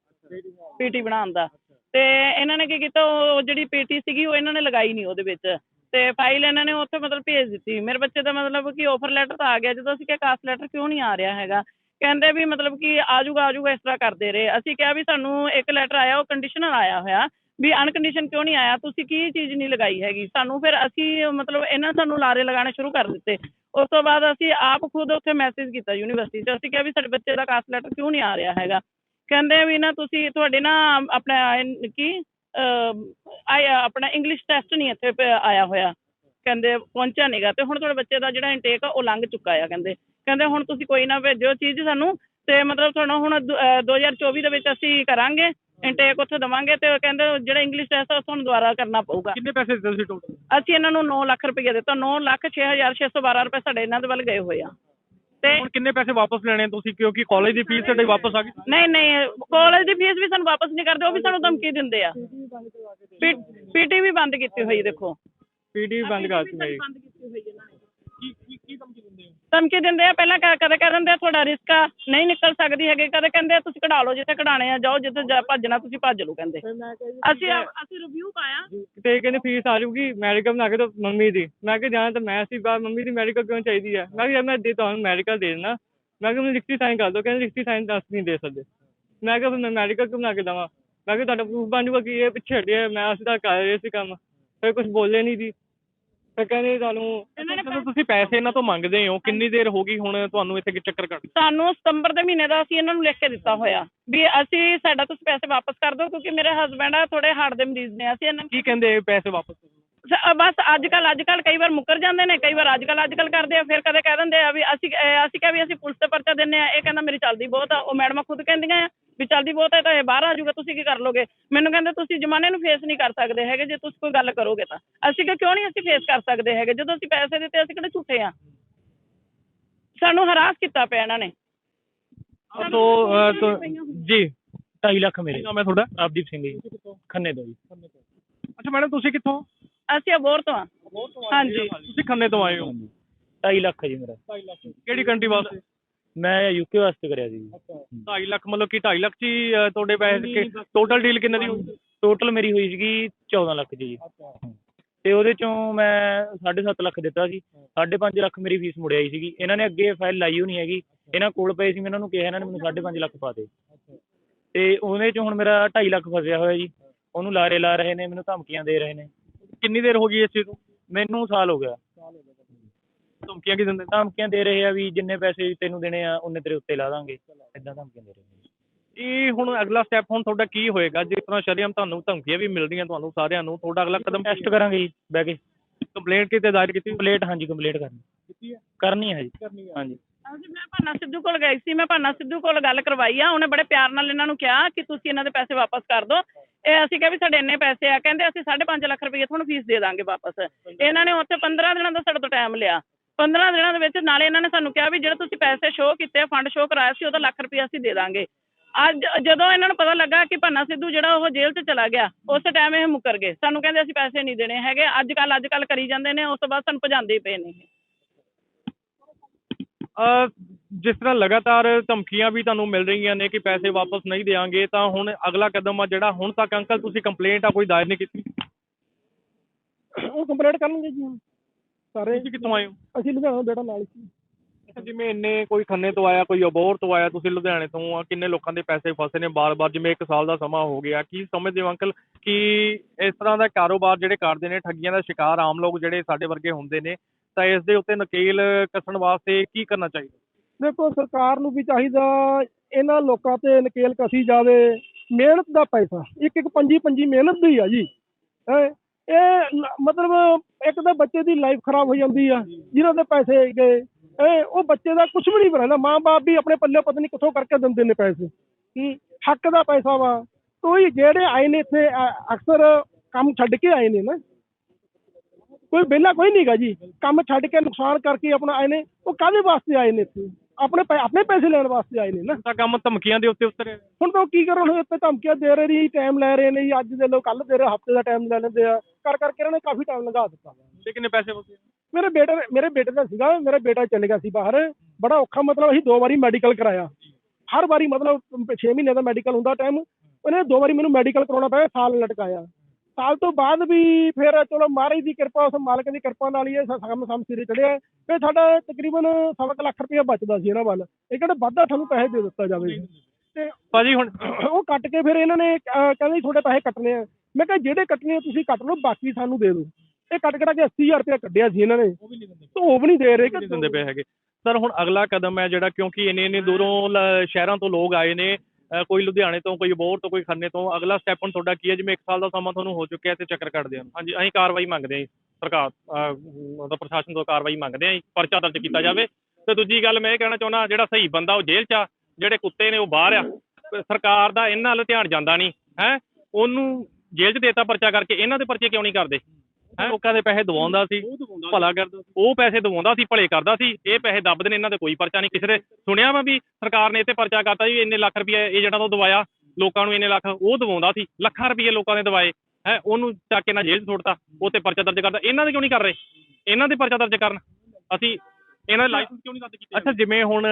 ਪੀਟੀ ਬਣਾਉਣ ਦਾ। ਤੇ ਇਹਨਾਂ ਨੇ ਕੀ ਕੀਤਾ ਉਹ ਜਿਹੜੀ ਪੀਟੀ ਸੀਗੀ ਉਹ ਇਹਨਾਂ ਨੇ ਲਗਾਈ ਨਹੀਂ ਉਹਦੇ ਵਿੱਚ। ਤੇ ਫਾਈਲ ਇਹਨਾਂ ਨੇ ਉੱਥੇ ਮਤਲਬ ਭੇਜ ਦਿੱਤੀ। ਮੇਰੇ ਬੱਚੇ ਦਾ ਮਤਲਬ ਕਿ ਆਫਰ ਲੈਟਰ ਤਾਂ ਆ ਗਿਆ। ਜਦੋਂ ਅਸੀਂ ਕਿਹਾ ਕਾਸਟ ਲੈਟਰ ਕਿਉਂ ਨਹੀਂ ਆ ਰਿਹਾ ਹੈਗਾ? ਕਹਿੰਦੇ ਵੀ ਮਤਲਬ ਕਿ ਆਜੂਗਾ ਆਜੂਗਾ ਇਸ ਤਰ੍ਹਾਂ ਕਰਦੇ ਰਹੇ। ਅਸੀਂ ਕਿਹਾ ਵੀ ਸਾਨੂੰ ਇੱਕ ਲੈਟਰ ਆਇਆ ਉਹ ਕੰਡੀਸ਼ਨਲ ਆਇਆ ਹੋਇਆ। ਵੀ ਅਨਕੰਡੀਸ਼ਨ ਕਿਉਂ ਨਹੀਂ ਆਇਆ? ਤੁਸੀਂ ਕੀ ਚੀਜ਼ ਨਹੀਂ ਲਗਾਈ ਹੈਗੀ? ਸਾਨੂੰ ਫਿਰ ਅਸੀਂ, ਮਤਲਬ ਇਹਨਾਂ ਸਾਨੂੰ ਲਾਰੇ ਲਗਾਉਣੇ ਸ਼ੁਰੂ ਕਰ ਦਿੱਤੇ। ਉਸ ਤੋਂ ਬਾਅਦ ਅਸੀਂ ਆਪ ਖੁਦ ਉੱਥੇ ਮੈਸੇਜ ਕੀਤਾ ਯੂਨੀਵਰਸਿਟੀ 'ਚ। ਅਸੀਂ ਕਿਹਾ ਵੀ ਸਾਡੇ ਬੱਚੇ ਦਾ ਕਾਸਟ ਲੈਟਰ ਕਿਉਂ ਨਹੀਂ ਆ ਰਿਹਾ ਹੈਗਾ? ਕਹਿੰਦੇ ਵੀ ਨਾ ਤੁਸੀਂ, ਤੁਹਾਡੇ ਨਾ ਆਪਣਾ ਕੀ ਆਇਆ ਆਪਣਾ ਇੰਗਲਿਸ਼ ਟੈਸਟ ਨਹੀਂ ਇੱਥੇ ਆਇਆ ਹੋਇਆ। ਕਹਿੰਦੇ ਪਹੁੰਚਿਆ ਨਹੀਂਗਾ ਤੇ ਹੁਣ ਤੁਹਾਡੇ ਬੱਚੇ ਦਾ ਜਿਹੜਾ ਇਨਟੇਕ ਆ, ਉਹ ਲੰਘ ਚੁੱਕਾ ਆ ਕਹਿੰਦੇ। ਕਹਿੰਦੇ ਹੁਣ ਤੁਸੀਂ ਕੋਈ ਨਾ ਭੇਜੋ ਚੀਜ਼ ਸਾਨੂੰ। ਤੇ ਮਤਲਬ ਤੁਹਾਨੂੰ ਹੁਣ ਦ- ਅਹ 2024 ਦੇ ਵਿੱਚ ਅਸੀਂ ਕਰਾਂਗੇ। ਇਨਟੇਕ ਉੱਥੇ ਦਵਾਂਗੇ ਤੇ ਕਹਿੰਦੇ ਜਿਹੜਾ ਇੰਗਲਿਸ਼ ਟੈਸਟ ਆ ਉਹ ਤੁਹਾਨੂੰ ਦੁਬਾਰਾ ਕਰਨਾ ਪਊਗਾ। ਕਿੰਨੇ ਪੈਸੇ ਦਿੱਤੇ ਤੁਸੀਂ ਟੋਟਲ ਅਸੀਂ ਇਹਨਾਂ ਨੂੰ 9 ਲੱਖ ਰੁਪਏ ਦਿੱਤਾ। 9 ਲੱਖ 6612 ਰੁਪਏ ਸਾਡੇ ਇਹਨਾਂ ਦੇ ਵੱਲ ਗਏ ਹੋਏ ਆ। ਤੇ ਹੁਣ ਕਿੰਨੇ ਪੈਸੇ ਵਾਪਸ ਲੈਣੇ ਤੁਸੀਂ? ਕਿਉਂਕਿ ਕਾਲਜ ਦੀ ਫੀਸ ਤੁਹਾਡੀ ਵਾਪਸ ਆ ਗਈ। ਨਹੀਂ ਨਹੀਂ ਕਾਲਜ ਦੀ ਫੀਸ ਵੀ ਸਾਨੂੰ ਵਾਪਸ ਨਹੀਂ ਕਰਦੇ ਉਹ ਵੀ ਸਾਨੂੰ ਧਮਕੀ ਦਿੰਦੇ ਆ। ਪੀਟੀ ਵੀ ਬੰਦ ਕੀਤੀ ਹੋਈ ਦੇਖੋ। ਪੀਡੀ ਬੰਦ ਕਰ ਦਿੱਤੀ ਮੇਰੀ ਬੰਦ ਕੀਤੀ ਹੋਈ ਕੀ ਕੀ ਕੀ ਧਮਕੀ ਧਮਕੀ ਦਿੰਦੇ ਆ ਪਹਿਲਾਂ ਕ- ਕਦੇ ਕਹਿ ਦਿੰਦੇ ਆ ਤੁਹਾਡਾ ਰਿਸਕ ਆ ਨਹੀਂ ਨਿਕਲ ਸਕਦੀ ਹੈਗੇ। ਕਦੇ ਕਹਿੰਦੇ ਆ ਤੁਸੀਂ ਕਢਾ ਲਓ ਜਿੱਥੇ ਕਢਾਣੇ ਆ ਜਾਓ ਜਿੱਥੇ ਜਾ- ਭੱਜਣਾ ਤੁਸੀਂ ਭੱਜ ਲਓ ਕਹਿੰਦੇ। ਅਸੀਂ ਅਸੀਂ ਰਿਵਿਊ ਪਾਇਆ। ਤੇ ਕਹਿੰਦੇ ਫੀਸ ਆ ਜਾਊਗੀ ਮੈਡੀਕਲ ਬਣਾ ਕੇ ਤਾਂ ਮੰਮੀ ਦੀ। ਮੈਂ ਕਿਹਾ ਜਾਂ ਤਾਂ ਮੈਂ ਸੀ ਬਾਹਰ ਮੰਮੀ ਦੀ ਮੈਡੀਕਲ ਕਿਉਂ ਚਾਹੀਦੀ ਹੈ ਮੈਂ ਕਿਹਾ ਯਾਰ ਮੈਂ ਦੇ ਤੁਹਾਨੂੰ ਮੈਡੀਕਲ ਦੇ ਦੇਣਾ ਮੈਂ ਕਿਹਾ ਮੈਨੂੰ ਲਿਖਤੀ ਸਾਈਨ ਕਰ ਦਿਓ। ਕਹਿੰਦੇ ਲਿਖਤੀ ਸਾਈਨ ਦੱਸ ਨਹੀਂ ਦੇ ਸਕਦੇ। ਮੈਂ ਕਿਹਾ ਫਿਰ ਮੈਂ ਮੈਡੀਕਲ ਕਿਉਂ ਬਣਾ ਕੇ ਦੇਵਾਂ? ਮੈਂ ਕਿਹਾ ਤੁਹਾਡਾ ਪ੍ਰੂਫ ਬਣ ਜਾਊਗਾ ਕਿ ਇਹ ਪਿੱਛੇ ਹਟਿਆ ਮੈਂ ਅਸੀਂ ਤਾਂ ਕਰ ਰਹੇ ਸੀ ਕੰਮ। ਫਿਰ ਕੁਝ ਬੋਲੇ ਨਹੀਂ ਜੀ। ਫਿਰ ਕਹਿੰਦੇ ਤੁਹਾਨੂੰ ਇਹਨਾਂ ਨੇ ਜਦੋਂ ਤੁਸੀਂ ਪੈਸੇ ਇਹਨਾਂ ਤੋਂ ਮੰਗਦੇ ਹੋ ਕਿੰਨੀ ਦੇਰ ਹੋ ਗਈ ਹੁਣ ਤੁਹਾਨੂੰ ਇੱਥੇ ਕਿ ਚੱਕਰ ਕੱਟ ਸਾਨੂੰ ਸਤੰਬਰ ਦੇ ਮਹੀਨੇ ਦਾ ਅਸੀਂ ਇਹਨਾਂ ਨੂੰ ਲਿਖ ਕੇ ਦਿੱਤਾ ਹੋਇਆ ਵੀ ਅਸੀਂ ਸਾਡਾ ਤੁਸੀਂ ਪੈਸੇ ਵਾਪਸ ਕਰ ਦਿਓ ਕਿਉਂਕਿ ਮੇਰੇ ਹਸਬੰਡ ਆ ਥੋੜੇ ਹਾਰਟ ਦੇ ਮਰੀਜ਼ ਨੇ ਅਸੀਂ ਇਹਨਾਂ ਨੂੰ ਕੀ ਕਹਿੰਦੇ ਪੈਸੇ ਵਾਪਸ? ਸ- ਬਸ ਅੱਜ ਕੱਲ ਅੱਜ ਕੱਲ ਕਈ ਵਾਰ ਮੁੱਕਰ ਜਾਂਦੇ ਨੇ ਕਈ ਵਾਰ ਅੱਜ ਕੱਲ ਅੱਜ ਕੱਲ ਕਰਦੇ ਆ ਫਿਰ ਕਦੇ ਕਹਿ ਦਿੰਦੇ ਆ ਵੀ ਅਸੀਂ ਅਹ ਅਸੀਂ ਕਿਹਾ ਵੀ ਅਸੀਂ ਪੁਲਿਸ ਤੇ ਪਰਚਾ ਦਿੰਨੇ ਆ ਇਹ ਕਹਿੰਦਾ ਮੇਰੀ ਚੱਲਦੀ ਬਹੁਤ ਆ ਉਹ ਮੈਡਮਾਂ ਖੁਦ ਕਹਿੰਦੀਆਂ ਆ ਵੀ ਚੱਲਦੀ ਬਹੁਤ ਹੈ ਤਾਂ ਇਹ ਬਾਹਰ ਆ ਜਾਊਗਾ ਤੁਸੀਂ ਕੀ ਕਰ ਲੋਗੇ? ਮੈਨੂੰ ਕਹਿੰਦੇ ਤੁਸੀਂ ਜ਼ਮਾਨੇ ਨੂੰ ਫੇਸ ਨਹੀਂ ਕਰ ਸਕਦੇ ਹੈਗੇ ਜੇ ਤੁਸੀਂ ਕੋਈ ਗੱਲ ਕਰੋਗੇ ਤਾਂ। ਅਸੀਂ ਕਿ ਕਿਉਂ ਨਹੀਂ ਅਸੀਂ ਫੇਸ ਕਰ ਸਕਦੇ ਹੈਗੇ? ਜਦੋਂ ਅਸੀਂ ਪੈਸੇ ਦਿੱਤੇ ਅਸੀਂ ਕਿਹੜੇ ਝੂਠੇ ਆ? ਸਾਨੂੰ ਹਰਾਸ ਕੀਤਾ ਪਿਆ ਇਹਨਾਂ ਨੇ। ਤੋ ਅਹ, ਤੋ ਜੀ 2.5 ਲੱਖ ਮੇਰੇ। ਨਾਮ ਹੈ ਤੁਹਾਡਾ? ਆਪਦੀਪ ਸਿੰਘ ਜੀ। ਖੰਨੇ ਤੋਂ ਜੀ। ਅੱਛਾ ਮੈਡਮ ਤੁਸੀਂ ਕਿੱਥੋਂ? ਅਸੀਂ ਅਬੋਰ ਤੋਂ ਆ। ਹਾਂਜੀ। ਤੁਸੀਂ ਖੰਨੇ ਤੋਂ ਆਏ ਹੋ। 2.5 ਲੱਖ ਜੀ ਮੇਰਾ। ਕਿਹੜੀ ਕੰਟਰੀ ਵਾਸਤੇ? ਮੈਂ ਯੂਕੇ ਵਾਸਤੇ ਕਰਿਆ ਸੀ। 2.5 ਲੱਖ ਮਤਲਬ ਕਿ 2.5 ਲੱਖ ਅਹ, ਤੁਹਾਡੇ ਪੈਸੇ ਟੋਟਲ ਡੀਲ ਕਿੰਨੇ ਦੀ ਹੋਈ? ਟੋਟਲ ਮੇਰੀ ਹੋਈ ਸੀਗੀ 14 ਲੱਖ ਜੀ। ਤੇ ਉਹਦੇ ਚੋਂ ਮੈਂ 7.5 ਲੱਖ ਦਿੱਤਾ ਸੀ। 5.5 ਲੱਖ ਮੇਰੀ ਫੀਸ ਮੁੜ ਆਈ ਸੀਗੀ। ਇਹਨਾਂ ਨੇ ਅੱਗੇ ਫਾਈਲ ਲਾਈ ਨਹੀਂ ਹੈਗੀ। ਇਹਨਾਂ ਕੋਲ ਪਏ ਸੀ ਮੈਂ ਇਹਨਾਂ ਨੂੰ ਕਿਹਾ ਇਹਨਾਂ ਨੇ ਮੈਨੂੰ 5.5 ਲੱਖ ਪਾ ਦੇ। ਤੇ ਉਹਦੇ ਚ ਹੁਣ ਮੇਰਾ 2.5 ਲੱਖ ਫਸਿਆ ਹੋਇਆ ਜੀ। ਉਹਨੂੰ ਲਾਰੇ ਲਾ ਰਹੇ ਨੇ ਮੈਨੂੰ ਧਮਕੀਆਂ ਦੇ ਰਹੇ ਨੇ। ਕਿੰਨੀ ਦੇਰ ਹੋ ਗਈ ਇਸ ਚੀਜ਼ ਨੂੰ? ਮੈਨੂੰ ਸਾਲ ਹੋ ਗਿਆ। ਧਮਕੀਆਂ ਕੀ ਦਿੰਦੇ? ਧਮਕੀਆਂ ਦੇ ਰਹੇ ਆ ਵੀ ਜਿੰਨੇ ਪੈਸੇ ਤੈਨੂੰ ਦੇਣੇ ਆ ਉਹਨੇ ਤੇਰੇ ਉੱਤੇ ਲਾ ਦਾਂਗੇ। ਇਦਾਂ ਧਮਕੀਆਂ ਦੇ ਰਹੇ ਨੇ। ਇਹ ਹੁਣ ਅਗਲਾ ਸਟੈਪ ਹੁਣ ਤੁਹਾਡਾ ਕੀ ਹੋਏਗਾ? ਜਿਸ ਤਰ੍ਹਾਂ ਸ਼ਰੀਅਮ ਤੁਹਾਨੂੰ ਧਮਕੀਆਂ ਵੀ ਮਿਲ ਰਹੀਆਂ ਤੁਹਾਨੂੰ ਸਾਰਿਆਂ ਨੂੰ ਤੁਹਾਡਾ ਅਗਲਾ ਕਦਮ ਟੈਸਟ ਕਰਾਂਗੇ ਜੀ ਬਹਿ ਕੇ। ਕੰਪਲੇਂਟ ਕਿਤੇ ਦਾਇਰ ਕੀਤੀ? ਕੰਪਲੀਟ ਹਾਂਜੀ ਕੰਪਲੀਟ ਕਰਨੀ। ਕੀਤੀ ਹੈ ਕਰਨੀ ਹੈ ਜੀ। ਕਰਨੀ ਹਾਂਜੀ। ਹਾਂਜੀ ਮੈਂ ਭਾਨਾ ਸਿੱਧੂ ਕੋਲ ਗਈ ਸੀ ਮੈਂ ਭਾਨਾ ਸਿੱਧੂ ਕੋਲ ਗੱਲ ਕਰਵਾਈ ਆ ਉਹਨੇ ਬੜੇ ਪਿਆਰ ਨਾਲ ਇਹਨਾਂ ਨੂੰ ਕਿਹਾ ਕਿ ਤੁਸੀਂ ਇਹਨਾਂ ਦੇ ਪੈਸੇ ਵਾਪਸ ਕਰ ਦਿਓ। ਇਹ ਅਸੀਂ ਕਿਹਾ ਵੀ ਸਾਡੇ ਇੰਨੇ ਪੈਸੇ ਆ ਕਹਿੰਦੇ ਅਸੀਂ 5.5 ਲੱਖ ਰੁਪਏ ਤੁਹਾਨੂੰ ਫੀਸ ਦੇ ਦਾਂਗੇ ਵਾਪਸ। ਇਹਨਾਂ ਨੇ ਉੱਥੇ 15 ਦਿਨਾਂ ਦਾ ਸਾਡੇ ਤੋਂ ਟਾਈਮ ਲਿਆ। 15 ਦਿਨਾਂ ਦੇ ਵਿੱਚ ਨਾਲੇ ਇਹਨਾਂ ਨੇ ਸਾਨੂੰ ਕਿਹਾ ਵੀ ਜਿਹੜੇ ਤੁਸੀਂ ਪੈਸੇ ਸ਼ੋਅ ਕੀਤੇ ਫੰਡ ਸ਼ੋਅ ਕਰਾਇਆ ਸੀ ਉਹਦਾ ਲੱਖ ਰੁਪਏ ਅਸੀਂ ਦੇ ਦਾਂਗੇ। ਅੱਜ ਜਦੋਂ ਇਹਨਾਂ ਨੂੰ ਪਤਾ ਲੱਗਾ ਕਿ ਭਾਨਾ ਸਿੱਧੂ ਜਿਹੜਾ ਉਹ ਜੇਲ੍ਹ 'ਚ ਚਲਾ ਗਿਆ ਉਸ ਟਾਈਮ ਇਹ ਮੁੱਕਰ ਗਏ। ਸਾਨੂੰ ਕਹਿੰਦੇ ਅਸੀਂ ਪੈਸੇ ਨਹੀਂ ਦੇਣੇ ਹੈਗੇ ਅੱਜ ਕੱਲ ਅੱਜ ਕੱਲ ਕਰੀ ਜਾਂਦੇ ਨੇ ਉਸ ਤੋਂ ਬਾਅਦ ਸਾਨੂੰ ਭਜਾਉਂਦੇ ਪਏ ਨੇ ਜਿਸ ਤਰ੍ਹਾਂ ਲਗਾਤਾਰ ਧਮਕੀਆਂ ਵੀ ਤੁਹਾਨੂੰ ਮਿਲ ਰਹੀਆਂ ਨੇ ਕਿ ਪੈਸੇ ਵਾਪਸ ਨਹੀਂ ਦੇਵਾਂਗੇ ਤਾਂ ਹੁਣ ਅਗਲਾ ਕਦਮ ਆ ਜਿਹੜਾ ਹੁਣ ਤੱਕ ਅੰਕਲ ਤੁਸੀਂ ਕੰਪਲੇਂਟ ਆ ਕੋਈ ਦਾਇਰ ਨਹੀਂ ਕੀਤੀ? ਉਹ ਕੰਪਲੀਟ ਕਰਨਗੇ ਜੀ ਹੁਣ। ਸਾਰੇ ਤੁਸੀਂ ਕਿੱਥੋਂ ਆਏ ਹੋ? ਅਸੀਂ ਲੁਧਿਆਣਾ ਬੇਟਾ ਨਾਲ ਸੀ। ਜਿਵੇਂ ਇੰਨੇ ਕੋਈ ਖੰਨੇ ਤੋਂ ਆਇਆ ਕੋਈ ਅਬੋਹਰ ਤੋਂ ਆਇਆ ਤੁਸੀਂ ਲੁਧਿਆਣੇ ਤੋਂ ਆ ਕਿੰਨੇ ਲੋਕਾਂ ਦੇ ਪੈਸੇ ਫਸੇ ਨੇ ਬਾਰ-ਬਾਰ ਜਿਵੇਂ 1 ਸਾਲ ਦਾ ਸਮਾਂ ਹੋ ਗਿਆ ਕੀ ਸਮਝਦੇ ਹੋ ਅੰਕਲ ਕਿ ਇਸ ਤਰ੍ਹਾਂ ਦਾ ਕਾਰੋਬਾਰ ਜਿਹੜੇ ਕਰਦੇ ਨੇ ਠੱਗੀਆਂ ਦਾ ਸ਼ਿਕਾਰ ਆਮ ਲੋਕ ਜਿਹੜੇ ਸਾਡੇ ਵਰਗੇ ਹੁੰਦੇ ਨੇ ਤਾਂ ਇਸ ਦੇ ਉੱਤੇ ਨਕੇਲ ਕੱਸਣ ਵਾਸਤੇ ਕੀ ਕਰਨਾ ਚਾਹੀਦਾ? ਦੇਖੋ ਸਰਕਾਰ ਨੂੰ ਵੀ ਚਾਹੀਦਾ ਇਹਨਾਂ ਲੋਕਾਂ ਤੇ ਨਕੇਲ ਕਸੀ ਜਾਵੇ ਮਿਹਨਤ ਦਾ ਪੈਸਾ ਇੱਕ ਇੱਕ ਪੰਜੀ ਪੰਜੀ ਮਿਹਨਤ ਦੀ ਆ ਜੀ। ਹੈਂ? ਇਹ ਮਤਲਬ ਇੱਕ ਤਾਂ ਬੱਚੇ ਦੀ ਲਾਈਫ ਖਰਾਬ ਹੋ ਜਾਂਦੀ ਆ, ਜਿਹਨਾਂ ਦੇ ਪੈਸੇ ਗਏ, ਇਹ ਉਹ ਬੱਚੇ ਦਾ ਕੁਝ ਵੀ ਨਹੀਂ ਬਣਾਉਂਦਾ ਮਾਂ-ਬਾਪ ਵੀ ਆਪਣੇ ਪੱਲੇ ਪਤਾ ਨਹੀਂ ਕਿੱਥੋਂ ਕਰਕੇ ਦਿੰਦੇ ਨੇ ਪੈਸੇ ਹੱਕ ਦਾ ਪੈਸਾ ਵਾ। ਕੋਈ ਜਿਹੜੇ ਆਏ ਨੇ ਇੱਥੇ ਅਕਸਰ ਕੰਮ ਛੱਡ ਕੇ ਆਏ ਨੇ ਨਾ। ਕੋਈ ਵਿਹਲਾ ਕੋਈ ਨਹੀਂਗਾ ਜੀ, ਕੰਮ ਛੱਡ ਕੇ ਨੁਕਸਾਨ ਕਰਕੇ ਆਪਣਾ ਆਏ ਨੇ, ਉਹ ਕਾਹਦੇ ਵਾਸਤੇ ਆਏ ਨੇ ਇੱਥੇ? ਆਪਣੇ ਪੈ- ਆਪਣੇ ਪੈਸੇ ਲੈਣ ਵਾਸਤੇ ਆਏ ਨੇ ਨਾ। ਤਾਂ ਕੰਮ ਧਮਕੀਆਂ ਦੇ ਉੱਤੇ ਉਤਰਿਆ ਹੁਣ ਤਾਂ ਉਹ ਕੀ ਕਰਨ ਹੁਣ ਇੱਥੇ ਧਮਕੀਆਂ ਦੇ ਰਹੇ ਨੇ ਟਾਈਮ ਲੈ ਰਹੇ ਨੇ ਜੀ ਅੱਜ ਦੇ ਲੋ ਕੱਲ ਦੇ ਰਹੇ ਹਫ਼ਤੇ ਦਾ ਟਾਈਮ ਲੈ ਲੈਂਦੇ ਆ। ਕਰ ਕਰਕੇ ਇਹਨਾਂ ਨੇ ਕਾਫੀ ਟਾਈਮ ਲੰਘਾ ਦਿੱਤਾ। ਤੇ ਕਿੰਨੇ ਪੈਸੇ ਫਸੇ ਮੇਰੇ ਬੇਟੇ ਮੇਰੇ ਬੇਟੇ ਦਾ ਸੀਗਾ ਮੇਰਾ ਬੇਟਾ ਚੱਲ ਗਿਆ ਸੀ ਬਾਹਰ। ਬੜਾ ਔਖਾ ਮਤਲਬ ਅਸੀਂ ਦੋ ਵਾਰੀ ਮੈਡੀਕਲ ਕਰਾਇਆ। ਹਰ ਵਾਰੀ ਮਤਲਬ 6 ਮਹੀਨੇ ਦਾ ਮੈਡੀਕਲ ਹੁੰਦਾ ਟਾਈਮ ਉਹਨੇ ਦੋ ਵਾਰੀ ਮੈਨੂੰ ਮੈਡੀਕਲ ਕਰਾਉਣਾ ਪਿਆ ਸਾਲ ਲਟਕਾਇਆ। ਸਾਲ ਤੋਂ ਬਾਅਦ ਵੀ ਫਿਰ ਚਲੋ ਮਹਾਰਾਜ ਦੀ ਕਿਰਪਾ ਉਸ ਮਾਲਕ ਦੀ ਕਿਰਪਾ ਨਾਲ ਹੀ ਇਹ ਕੰਮ ਸਮ ਸਿਰੇ ਚੜਿਆ ਫਿਰ ਸਾਡਾ ਤਕਰੀਬਨ ਸਵਾ ਕੁ ਲੱਖ ਰੁਪਇਆ ਬਚਦਾ ਸੀ ਇਹਨਾਂ ਵੱਲ। ਇਹ ਕਹਿੰਦੇ ਵਾਧਾ ਤੁਹਾਨੂੰ ਪੈਸੇ ਦੇ ਦਿੱਤਾ ਜਾਵੇ। ਤੇ ਭਾਜੀ ਹੁਣ ਉਹ ਕੱਟ ਕੇ ਫਿਰ ਇਹਨਾਂ ਨੇ ਕਹਿੰਦੇ ਤੁਹਾਡੇ ਪੈਸੇ ਕੱਟਣੇ ਆ। ਮੈਂ ਕਿਹਾ ਜਿਹੜੇ ਕੱਟਣੇ ਆ ਤੁਸੀਂ ਕੱਟ ਲਓ ਬਾਕੀ ਸਾਨੂੰ ਦੇ ਦਿਓ। ਇਹ ਕੱਟ ਕਟਾ ਕੇ 80000 ਰੁਪਇਆ ਕੱਢਿਆ ਸੀ ਇਹਨਾਂ ਨੇ। ਉਹ ਵੀ ਨਹੀਂ ਦਿੰਦੇ। ਤੇ ਉਹ ਵੀ ਨਹੀਂ ਦੇ ਰਹੇ ਨਹੀਂ ਦਿੰਦੇ ਪਏ ਹੈਗੇ। ਸਰ ਹੁਣ ਅਗਲਾ ਕਦਮ ਹੈ ਜਿਹੜਾ ਕਿਉਂਕਿ ਇੰਨੇ ਇੰਨੇ ਦੂਰੋਂ ਸ਼ਹਿਰਾਂ ਤੋਂ ਲੋਕ ਆਏ ਨੇ। ਕੋਈ ਲੁਧਿਆਣੇ ਤੋਂ, ਕੋਈ ਅਬੋਹਰ ਤੋਂ, ਕੋਈ ਖੰਨੇ ਤੋਂ, ਅਗਲਾ ਸਟੈਪ ਹੁਣ ਤੁਹਾਡਾ ਕੀ ਹੈ? ਜਿਵੇਂ 1 ਸਾਲ ਦਾ ਸਮਾਂ ਤੁਹਾਨੂੰ ਹੋ ਚੁੱਕਿਆ ਤੇ ਚੱਕਰ ਕੱਟਦੇ ਹਨ ਹਾਂਜੀ, ਅਸੀਂ ਕਾਰਵਾਈ ਮੰਗਦੇ ਹਾਂ ਜੀ, ਸਰਕਾਰ ਮਤਲਬ ਪ੍ਰਸ਼ਾਸਨ ਤੋਂ ਕਾਰਵਾਈ ਮੰਗਦੇ ਹਾਂ ਜੀ, ਪਰਚਾ ਦਰਜ ਕੀਤਾ ਜਾਵੇ। ਤੇ ਦੂਜੀ ਗੱਲ ਮੈਂ ਇਹ ਕਹਿਣਾ ਚਾਹੁੰਦਾ, ਜਿਹੜਾ ਸਹੀ ਬੰਦਾ ਉਹ ਜੇਲ੍ਹ 'ਚ ਆ, ਜਿਹੜੇ ਕੁੱਤੇ ਨੇ ਉਹ ਬਾਹਰ ਆ ਸਰਕਾਰ ਦਾ ਇਹਨਾਂ ਵੱਲ ਧਿਆਨ ਜਾਂਦਾ ਨਹੀਂ, ਹੈ? ਉਹਨੂੰ ਜੇਲ੍ਹ 'ਚ ਦੇਤਾ ਪਰਚਾ ਕਰਕੇ, ਇਹਨਾਂ ਦੇ ਪਰਚੇ ਕਿਉਂ ਨਹੀਂ ਕਰਦੇ? ਲੋਕਾਂ ਦੇ ਪੈਸੇ ਦਵਾਉਂਦਾ ਸੀ। ਭਲਾ ਕਰਦਾ ਸੀ। ਉਹ ਪੈਸੇ ਦਵਾਉਂਦਾ ਸੀ ਭਲੇ ਕਰਦਾ ਸੀ। ਇਹ ਪੈਸੇ ਦੱਬਦੇ ਨੇ ਇਹਨਾਂ ਦੇ ਕੋਈ ਪਰਚਾ ਨਹੀਂ। ਕਿਸੇ ਦੇ ਸੁਣਿਆ ਵਾ ਵੀ ਸਰਕਾਰ ਨੇ ਇਹ ਤੇ ਪਰਚਾ ਕਰਤਾ ਜੀ ਇੰਨੇ ਲੱਖ ਰੁਪਏ ਏਜੰਟਾਂ ਤੋਂ ਦਵਾਇਆ ਲੋਕਾਂ ਨੂੰ ਇੰਨੇ ਲੱਖ ਉਹ ਦਵਾਉਂਦਾ ਸੀ। ਲੱਖਾਂ ਰੁਪਏ ਲੋਕਾਂ ਨੇ ਦਵਾਏ। ਹੈ ਉਹਨੂੰ ਚੱਕ ਕੇ ਨਾ ਜੇਲ੍ਹ 'ਚ ਸੁੱਟਤਾ। ਉਹ ਤੇ ਪਰਚਾ ਦਰਜ ਕਰਦਾ। ਇਹਨਾਂ ਦੇ ਕਿਉਂ ਨਹੀਂ ਕਰ ਰਹੇ? ਇਹਨਾਂ ਦੇ ਪਰਚਾ ਦਰਜ ਕਰਨ। ਅਸੀਂ ਇਹਨਾਂ ਦੇ ਲਾਇਸੈਂਸ ਕਿਉਂ ਨਹੀਂ ਰੱਦ ਕੀਤੇ? ਅੱਛਾ ਜਿਵੇਂ ਹੁਣ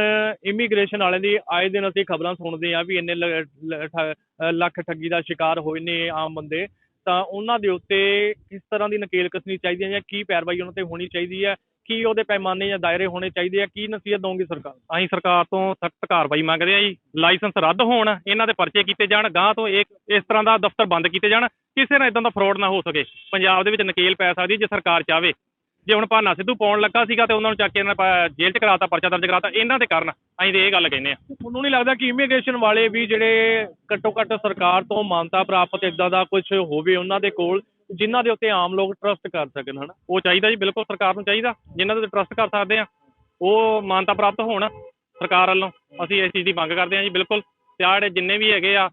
ਇਮੀਗ੍ਰੇਸ਼ਨ ਵਾਲਿਆਂ ਦੀ ਆਏ ਦਿਨ ਅਸੀਂ ਖਬਰਾਂ ਸੁਣਦੇ ਆ ਵੀ ਇੰਨੇ ਲੱਖ ਠੱਗੀ ਦਾ ਸ਼ਿਕਾਰ ਹੋਏ ਨੇ ਆਮ ਬੰਦੇ। ਤਾਂ ਉਹਨਾਂ ਦੇ ਉੱਤੇ ਕਿਸ ਤਰ੍ਹਾਂ ਦੀ ਨਕੇਲ ਕਸਣੀ ਚਾਹੀਦੀ ਹੈ ਜਾਂ ਕੀ ਪੈਰਵਾਈ ਉਹਨਾਂ ਤੇ ਹੋਣੀ ਚਾਹੀਦੀ ਹੈ, ਕੀ ਉਹਦੇ ਪੈਮਾਨੇ ਜਾਂ ਦਾਇਰੇ ਹੋਣੇ ਚਾਹੀਦੇ ਆ, ਕੀ ਨਸੀਹਤ ਦਊਗੀ ਸਰਕਾਰ? ਅਸੀਂ ਸਰਕਾਰ ਤੋਂ ਸਖਤ ਕਾਰਵਾਈ ਮੰਗਦੇ ਹਾਂ ਜੀ, ਲਾਇਸੈਂਸ ਰੱਦ ਹੋਣ, ਇਹਨਾਂ ਦੇ ਪਰਚੇ ਕੀਤੇ ਜਾਣ ਗਾਂ ਤੋਂ ਇਹ, ਇਸ ਤਰ੍ਹਾਂ ਦਾ ਦਫ਼ਤਰ ਬੰਦ ਕੀਤੇ ਜਾਣ, ਕਿਸੇ ਨਾਲ ਇਦਾਂ ਦਾ ਫਰਾਡ ਨਾ ਹੋ ਸਕੇ। ਪੰਜਾਬ ਦੇ ਵਿੱਚ ਨਕੇਲ ਪੈ ਸਕਦੀ ਜੇ ਸਰਕਾਰ ਚਾਵੇ ਜੇ ਹੁਣ ਭਾਨਾ ਸਿੱਧੂ ਪਾਉਣ ਲੱਗਾ ਸੀਗਾ ਤੇ ਉਹਨਾਂ ਨੂੰ ਚੱਕ ਕੇ ਇਹਨਾਂ ਜੇਲ੍ਹ 'ਚ ਕਰਾਤਾ ਪਰਚਾ ਦਰਜ ਕਰਾਤਾ ਇਹਨਾਂ ਦੇ ਕਾਰਨ ਅਸੀਂ ਤੇ ਇਹ ਗੱਲ ਕਹਿੰਦੇ ਆ ਤੁਹਾਨੂੰ ਨਹੀਂ ਲੱਗਦਾ ਕਿ ਇਮੀਗ੍ਰੇਸ਼ਨ ਵਾਲੇ ਵੀ ਜਿਹੜੇ ਘੱਟੋ ਘੱਟ ਸਰਕਾਰ ਤੋਂ ਮਾਨਤਾ ਪ੍ਰਾਪਤ ਇਦਾਂ ਦਾ ਕੁਝ ਹੋਵੇ ਉਹਨਾਂ ਦੇ ਕੋਲ ਜਿਨ੍ਹਾਂ ਦੇ ਉੱਤੇ ਆਮ ਲੋਕ ਟਰਸਟ ਕਰ ਸਕਣ ਹਨਾ? ਉਹ ਚਾਹੀਦਾ ਜੀ ਬਿਲਕੁਲ ਸਰਕਾਰ ਨੂੰ ਚਾਹੀਦਾ ਜਿਨ੍ਹਾਂ ਦੇ ਟਰਸਟ ਕਰ ਸਕਦੇ ਆ ਉਹ ਮਾਨਤਾ ਪ੍ਰਾਪਤ ਹੋਣ ਸਰਕਾਰ ਵੱਲੋਂ। ਅਸੀਂ ਇਸ ਚੀਜ਼ ਦੀ ਮੰਗ ਕਰਦੇ ਹਾਂ ਜੀ ਬਿਲਕੁਲ। ਤੇ ਜਿੰਨੇ ਵੀ ਹੈਗੇ ਆ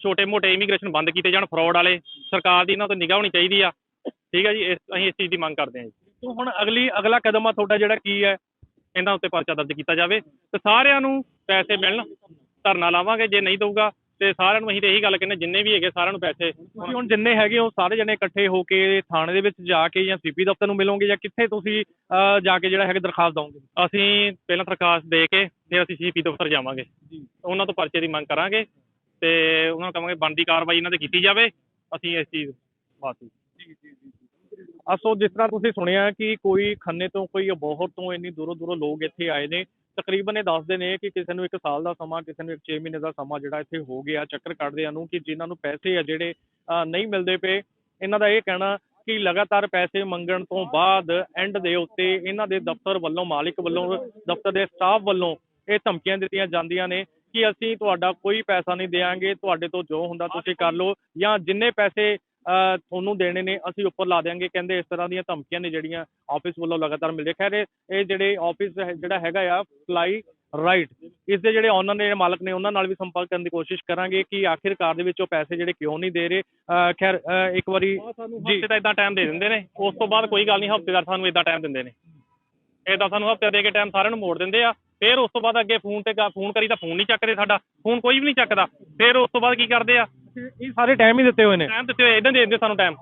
ਛੋਟੇ ਮੋਟੇ ਇਮੀਗ੍ਰੇਸ਼ਨ ਬੰਦ ਕੀਤੇ ਜਾਣ ਫਰਾਡ ਵਾਲੇ ਸਰਕਾਰ ਦੀ ਇਹਨਾਂ ਤੋਂ ਨਿਗਾਹ ਹੋਣੀ ਚਾਹੀਦੀ ਆ। ਠੀਕ ਹੈ ਜੀ ਅਸੀਂ ਇਸ ਚੀਜ਼ ਦੀ ਮੰਗ ਕਰਦੇ ਹਾਂ ਜੀ। ਤੋ ਹੁਣ ਅਗਲੀ ਅਗਲਾ ਕਦਮ ਆ ਤੁਹਾਡਾ ਜਿਹੜਾ ਕੀ ਹੈ ਇਹਨਾਂ ਉੱਤੇ ਪਰਚਾ ਦਰਜ ਕੀਤਾ ਜਾਵੇ। ਤੇ ਸਾਰਿਆਂ ਨੂੰ ਪੈਸੇ ਮਿਲਣ ਧਰਨਾ ਲਾਵਾਂਗੇ ਜੇ ਨਹੀਂ ਦਊਗਾ ਤੇ ਸਾਰਿਆਂ ਨੂੰ ਅਸੀਂ ਤੇ ਇਹੀ ਗੱਲ ਕਹਿੰਦੇ ਜਿੰਨੇ ਵੀ ਹੈਗੇ ਸਾਰਿਆਂ ਨੂੰ ਪੈਸੇ। ਤੁਸੀਂ ਹੁਣ ਜਿੰਨੇ ਹੈਗੇ ਹੋ ਸਾਰੇ ਜਣੇ ਇਕੱਠੇ ਹੋ ਕੇ ਥਾਣੇ ਦੇ ਵਿੱਚ ਜਾ ਕੇ ਜਾਂ ਸੀਪੀ ਦਫ਼ਤਰ ਨੂੰ ਮਿਲੋਗੇ ਜਾਂ ਕਿੱਥੇ ਤੁਸੀਂ ਅਹ, ਜਾ ਕੇ ਜਿਹੜਾ ਹੈਗਾ ਦਰਖਾਸਤ ਦਓਗੇ? ਅਸੀਂ ਪਹਿਲਾਂ ਦਰਖਾਸਤ ਦੇ ਕੇ ਫਿਰ ਅਸੀਂ ਸੀਪੀ ਦਫ਼ਤਰ ਜਾਵਾਂਗੇ। ਉਹਨਾਂ ਤੋਂ ਪਰਚੇ ਦੀ ਮੰਗ ਕਰਾਂਗੇ ਤੇ ਉਹਨਾਂ ਨੂੰ ਕਹਾਂਗੇ ਬਣਦੀ ਕਾਰਵਾਈ ਇਹਨਾਂ ਤੇ ਕੀਤੀ ਜਾਵੇ। ਅਸੀਂ ਇਸ ਚੀਜ਼ ਵਾਸਤੇ ਅਸੋ ਜਿਸ ਤਰ੍ਹਾਂ ਤੁਸੀਂ ਸੁਣਿਆ ਕਿ ਕੋਈ ਖੰਨੇ ਤੋਂ, ਕੋਈ ਅਬੋਹਰ ਤੋਂ ਇੰਨੀ ਦੂਰੋਂ ਦੂਰੋਂ ਲੋਕ ਇੱਥੇ ਆਏ ਨੇ, ਤਕਰੀਬਨ ਇਹ ਦੱਸਦੇ ਨੇ ਕਿ ਕਿਸੇ ਨੂੰ 1 ਸਾਲ ਦਾ ਸਮਾਂ, ਕਿਸੇ ਨੂੰ 6 ਮਹੀਨੇ ਦਾ ਸਮਾਂ ਜਿਹੜਾ ਇੱਥੇ ਹੋ ਗਿਆ, ਚੱਕਰ ਕੱਢਦਿਆਂ ਨੂੰ ਕਿ ਜਿਨ੍ਹਾਂ ਨੂੰ ਪੈਸੇ ਆ ਜਿਹੜੇ ਨਹੀਂ ਮਿਲਦੇ ਪਏ। ਇਹਨਾਂ ਦਾ ਇਹ ਕਹਿਣਾ ਕਿ ਲਗਾਤਾਰ ਪੈਸੇ ਮੰਗਣ ਤੋਂ ਬਾਅਦ ਐਂਡ ਦੇ ਉੱਤੇ ਇਹਨਾਂ ਦੇ ਦਫ਼ਤਰ ਵੱਲੋਂ, ਮਾਲਿਕ ਵੱਲੋਂ, ਦਫ਼ਤਰ ਦੇ ਸਟਾਫ ਵੱਲੋਂ ਇਹ ਧਮਕੀਆਂ ਦਿੱਤੀਆਂ ਜਾਂਦੀਆਂ ਨੇ ਕਿ ਅਸੀਂ ਤੁਹਾਡਾ ਕੋਈ ਪੈਸਾ ਨਹੀਂ ਦੇਵਾਂਗੇ ਤੁਹਾਡੇ ਤੋਂ ਜੋ ਹੁੰਦਾ ਤੁਸੀਂ ਕਰ ਲਓ, ਜਾਂ ਜਿੰਨੇ ਪੈਸੇ ਤੁਹਾਨੂੰ ਦੇਣੇ ਨੇ ਅਸੀਂ ਉੱਪਰ ਲਾ ਦੇਵਾਂਗੇ ਕਹਿੰਦੇ ਇਸ ਤਰ੍ਹਾਂ ਦੀਆਂ ਧਮਕੀਆਂ ਨੇ ਜਿਹੜੀਆਂ ਆਫਿਸ ਵੱਲੋਂ ਲਗਾਤਾਰ ਮਿਲ ਰਹੀ ਖੈਰ ਇਹ ਜਿਹੜੇ ਆਫਿਸ ਜਿਹੜਾ ਹੈਗਾ ਆ ਫਲਾਈ ਰਾਈਟ ਇਸ ਦੇ ਜਿਹੜੇ ਓਨਰ ਨੇ ਮਾਲਕ ਨੇ ਉਹਨਾਂ ਨਾਲ ਵੀ ਸੰਪਰਕ ਕਰਨ ਦੀ ਕੋਸ਼ਿਸ਼ ਕਰਾਂਗੇ ਕਿ ਆਖਿਰਕਾਰ ਦੇ ਵਿੱਚ ਉਹ ਪੈਸੇ ਜਿਹੜੇ ਕਿਉਂ ਨਹੀਂ ਦੇ ਰਹੇ। ਖੈਰ ਇੱਕ ਵਾਰੀ ਜੀ। ਹਫ਼ਤੇ ਦਾ ਇਦਾਂ ਟਾਈਮ ਦੇ ਦਿੰਦੇ ਨੇ। ਉਸ ਤੋਂ ਬਾਅਦ ਕੋਈ ਗੱਲ ਨਹੀਂ ਹਫਤੇਦਾਰ ਸਾਨੂੰ ਇਦਾਂ ਟਾਈਮ ਦਿੰਦੇ ਨੇ। ਇਦਾਂ ਸਾਨੂੰ ਹਫ਼ਤੇ ਦੇ ਕੇ ਟਾਈਮ ਸਾਰਿਆਂ ਨੂੰ ਮੋੜ ਦਿੰਦੇ ਆ। ਫਿਰ ਉਸ ਤੋਂ ਬਾਅਦ ਅੱਗੇ ਫੋਨ ਤੇ ਫੋਨ ਕਰੀ ਤਾਂ ਫੋਨ ਨਹੀਂ ਚੱਕਦੇ ਸਾਡਾ। ਫੋਨ ਕੋਈ ਵੀ ਨਹੀਂ ਚੱਕਦਾ। ਫਿਰ ਉਸ ਤੋਂ ਬਾਅਦ ਕੀ ਕਰਦੇ ਆ? ਇਹ ਸਾਰੇ ਟਾਈਮ ਹੀ ਦਿੱਤੇ ਹੋਏ ਨੇ। ਟਾਈਮ ਦਿੱਤੇ ਹੋਏ ਇਦਾਂ ਦੇ ਦਿੰਦੇ ਸਾਨੂੰ ਟਾਈਮ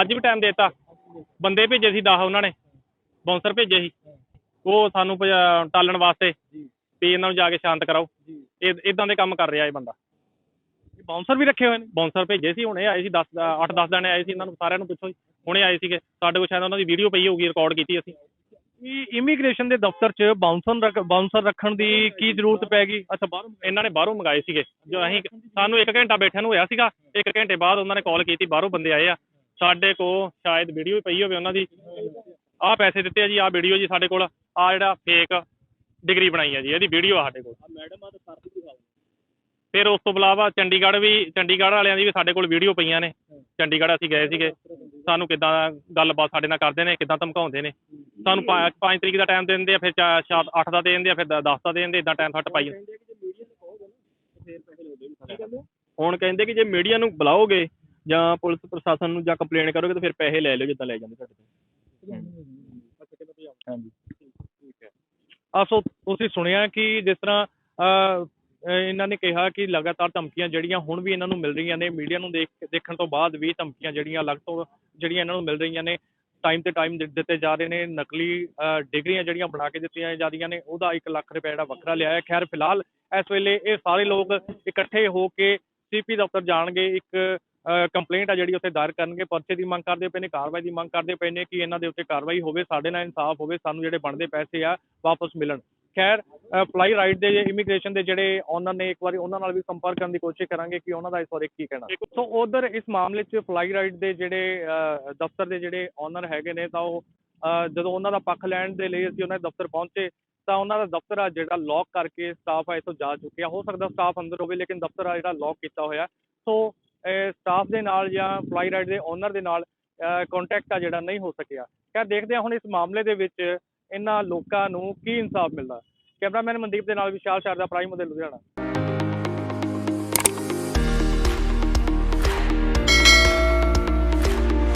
ਅੱਜ ਵੀ ਟਾਈਮ ਦੇਤਾ। ਬੰਦੇ ਭੇਜੇ ਸੀ 10 ਉਹਨਾਂ ਨੇ। ਬਾਉਂਸਰ ਭੇਜੇ ਸੀ। ਉਹ ਸਾਨੂੰ ਟਾਲਣ ਵਾਸਤੇ ਵੀ ਇਹਨਾਂ ਨੂੰ ਜਾ ਕੇ ਸ਼ਾਂਤ ਕਰਾਓ। ਇਹ ਇਦਾਂ ਦੇ ਕੰਮ ਕਰ ਰਿਹਾ ਇਹ ਬੰਦਾ। ਬਾਉਂਸਰ ਵੀ ਰੱਖੇ ਹੋਏ ਨੇ? ਬਾਉਂਸਰ ਭੇਜੇ ਸੀ ਹੁਣੇ ਆਏ ਸੀ 10 8 10 ਜਣੇ ਆਏ ਸੀ ਇਹਨਾਂ ਨੂੰ ਸਾਰਿਆਂ ਨੂੰ ਪੁੱਛੋ। ਹੁਣੇ ਆਏ ਸੀਗੇ। ਸਾਡੇ ਕੋਲ ਸ਼ਾਇਦ ਉਹਨਾਂ ਦੀ ਵੀਡੀਓ ਪਈ ਹੋਊਗੀ ਰਿਕਾਰਡ ਕੀਤੀ ਅਸੀਂ। ਇਹ ਇਮੀਗ੍ਰੇਸ਼ਨ ਦੇ ਦਫ਼ਤਰ 'ਚ ਬਾਉਂਸਰ ਬਾਉਂਸਰ ਰੱਖਣ ਦੀ ਕੀ ਜ਼ਰੂਰਤ ਪੈ ਗਈ ਅੱਛਾ ਬਾਹਰੋਂ ਇਹਨਾਂ ਨੇ ਬਾਹਰੋਂ ਮੰਗਾਏ ਸੀਗੇ। ਜੋ ਅਸੀਂ ਸਾਨੂੰ 1 ਘੰਟਾ ਬੈਠਿਆਂ ਨੂੰ ਹੋਇਆ ਸੀਗਾ। 1 ਘੰਟੇ ਬਾਅਦ ਉਹਨਾਂ ਨੇ ਕਾਲ ਕੀਤੀ ਬਾਹਰੋਂ ਬੰਦੇ ਆਏ ਆ। ਸਾਡੇ ਕੋਲ ਸ਼ਾਇਦ ਵੀਡੀਓ ਵੀ ਪਈ ਹੋਵੇ ਉਹਨਾਂ ਦੀ। ਆਹ ਪੈਸੇ ਦਿੱਤੇ ਆ ਜੀ ਆਹ ਵੀਡੀਓ ਜੀ ਸਾਡੇ ਕੋਲ। ਆ ਜਿਹੜਾ ਫੇਕ ਡਿਗਰੀ ਬਣਾਈ ਆ ਜੀ ਇਹਦੀ ਵੀਡੀਓ ਆ ਸਾਡੇ ਕੋਲ। ਮੈਡਮ ਆ ਤਾਂ ਫਿਰ ਉਸ ਤੋਂ ਇਲਾਵਾ ਚੰਡੀਗੜ੍ਹ ਵੀ ਚੰਡੀਗੜ੍ਹ ਵਾਲਿਆਂ ਦੀ ਵੀ ਸਾਡੇ ਕੋਲ ਵੀਡੀਓ ਪਈਆਂ ਨੇ। ਚੰਡੀਗੜ੍ਹ ਅਸੀਂ ਗਏ ਸੀਗੇ। ਸਾਨੂੰ ਕਿੱਦਾਂ ਗੱਲਬਾਤ ਸਾਡੇ ਨਾਲ ਕਰਦੇ ਨੇ ਕਿੱਦਾਂ ਧਮਕਾਉਂਦੇ ਨੇ। ਸਾਨੂੰ 5 ਤਰੀਕ ਦਾ ਟਾਈਮ ਦੇ ਦਿੰਦੇ ਆ ਫਿਰ 8 ਦਾ ਦੇ ਦਿੰਦੇ ਆ ਫਿਰ 10 ਦਾ ਦੇ ਦਿੰਦੇ ਇਦਾਂ ਟਾਈਮ ਫੱਟ ਪਾਈ ਹੁਣ ਕਹਿੰਦੇ ਕਿ ਜੇ ਮੀਡੀਆ ਨੂੰ ਬੁਲਾਓਗੇ ਜਾਂ ਪੁਲਿਸ ਪ੍ਰਸ਼ਾਸਨ ਨੂੰ ਜਾਂ ਕੰਪਲੇਂਟ ਕਰੋਗੇ ਤਾਂ ਫਿਰ ਪੈਸੇ ਲੈ ਲਿਓ ਜਿੱਦਾਂ ਲੈ ਜਾਂਦੇ ਸਾਡੇ ਤੋਂ। ਹਾਂਜੀ। ਆ ਸੋ ਤੁਸੀਂ ਸੁਣਿਆ ਕਿ ਜਿਸ ਤਰ੍ਹਾਂ ਇਹਨਾਂ ਨੇ ਕਿਹਾ ਕਿ ਲਗਾਤਾਰ ਧਮਕੀਆਂ ਜਿਹੜੀਆਂ ਹੁਣ ਵੀ ਇਹਨਾਂ ਨੂੰ ਮਿਲ ਰਹੀਆਂ ਨੇ ਮੀਡੀਆ ਨੂੰ ਦੇਖ ਦੇਖਣ ਤੋਂ ਬਾਅਦ ਵੀ ਧਮਕੀਆਂ ਜਿਹੜੀਆਂ ਅਲੱਗ ਤੋਂ ਜਿਹੜੀਆਂ ਇਹਨਾਂ ਨੂੰ ਮਿਲ ਰਹੀਆਂ ਨੇ ਟਾਈਮ ਤੇ ਟਾਈਮ ਦਿੱਤੇ ਜਾ ਰਹੇ ਨੇ, ਨਕਲੀ ਡਿਗਰੀਆਂ ਜਿਹੜੀਆਂ ਬਣਾ ਕੇ ਦਿੱਤੀਆਂ ਜਾ ਰਹੀਆਂ ਨੇ, ਉਹਦਾ 1 ਲੱਖ ਰੁਪਏ ਜਿਹੜਾ ਵੱਖਰਾ ਲਿਆ ਹੈ। ਖੈਰ, ਫਿਲਹਾਲ ਇਸ ਵੇਲੇ ਇਹ ਸਾਰੇ ਲੋਕ ਇਕੱਠੇ ਹੋ ਕੇ ਸੀਪੀ ਦਫ਼ਤਰ ਜਾਣਗੇ, ਇੱਕ ਕੰਪਲੇਂਟ ਆ ਜਿਹੜੀ ਉੱਥੇ ਦਾਇਰ ਕਰਨਗੇ, ਪਰਚੇ ਦੀ ਮੰਗ ਕਰਦੇ ਪਏ ਨੇ, ਕਾਰਵਾਈ ਦੀ ਮੰਗ ਕਰਦੇ ਪਏ ਨੇ ਕਿ ਇਹਨਾਂ ਦੇ ਉੱਤੇ ਕਾਰਵਾਈ ਹੋਵੇ, ਸਾਡੇ ਨਾਲ ਇਨਸਾਫ ਹੋਵੇ, ਸਾਨੂੰ ਜਿਹੜੇ ਬਣਦੇ ਪੈਸੇ ਆ, ਵਾਪਸ ਮਿਲਣ। ਖੈਰ ਫਲਾਈ ਰਾਈਟ ਦੇ ਇਮੀਗ੍ਰੇਸ਼ਨ ਦੇ ਜਿਹੜੇ ਓਨਰ ਨੇ ਇੱਕ ਵਾਰੀ ਉਹਨਾਂ ਨਾਲ ਵੀ ਸੰਪਰਕ ਕਰਨ ਦੀ ਕੋਸ਼ਿਸ਼ ਕਰਾਂਗੇ ਕਿ ਉਹਨਾਂ ਦਾ ਇਸ ਬਾਰੇ ਕੀ ਕਹਿਣਾ। ਸੋ ਉਧਰ ਇਸ ਮਾਮਲੇ 'ਚ ਫਲਾਈ ਰਾਈਟ ਦੇ ਜਿਹੜੇ ਅਹ, ਦਫ਼ਤਰ ਦੇ ਜਿਹੜੇ ਓਨਰ ਹੈਗੇ ਨੇ ਤਾਂ ਉਹ ਜਦੋਂ ਉਹਨਾਂ ਦਾ ਪੱਖ ਲੈਣ ਦੇ ਲਈ ਅਸੀਂ ਉਹਨਾਂ ਦੇ ਦਫ਼ਤਰ ਪਹੁੰਚੇ ਤਾਂ ਉਹਨਾਂ ਦਾ ਦਫ਼ਤਰ ਆ ਜਿਹੜਾ ਲੌਕ ਕਰਕੇ ਸਟਾਫ ਆ ਇੱਥੋਂ ਜਾ ਚੁੱਕਿਆ ਹੋ ਸਕਦਾ ਸਟਾਫ ਅੰਦਰ ਹੋਵੇ ਲੇਕਿਨ ਦਫ਼ਤਰ ਆ ਜਿਹੜਾ ਲੌਕ ਕੀਤਾ ਹੋਇਆ। ਸੋ ਸਟਾਫ ਦੇ ਨਾਲ ਜਾਂ ਫਲਾਈ ਰਾਈਟ ਦੇ ਓਨਰ ਦੇ ਨਾਲ ਕੰਟੈਕਟ ਆ ਜਿਹੜਾ ਨਹੀਂ ਹੋ ਸਕਿਆ। ਖੈਰ ਦੇਖਦੇ ਹਾਂ ਹੁਣ ਇਸ ਮਾਮਲੇ ਦੇ ਵਿੱਚ ਇਹਨਾਂ ਲੋਕਾਂ ਨੂੰ ਕੀ ਇਨਸਾਫ ਮਿਲਦਾ? ਕੈਮਰਾਮੈਨ ਮਨਦੀਪ ਦੇ ਨਾਲ ਵਿਸ਼ਾਲ ਸ਼ਰਦਾ ਪ੍ਰਾਈਮ ਦੇ ਲੁਧਿਆਣਾ।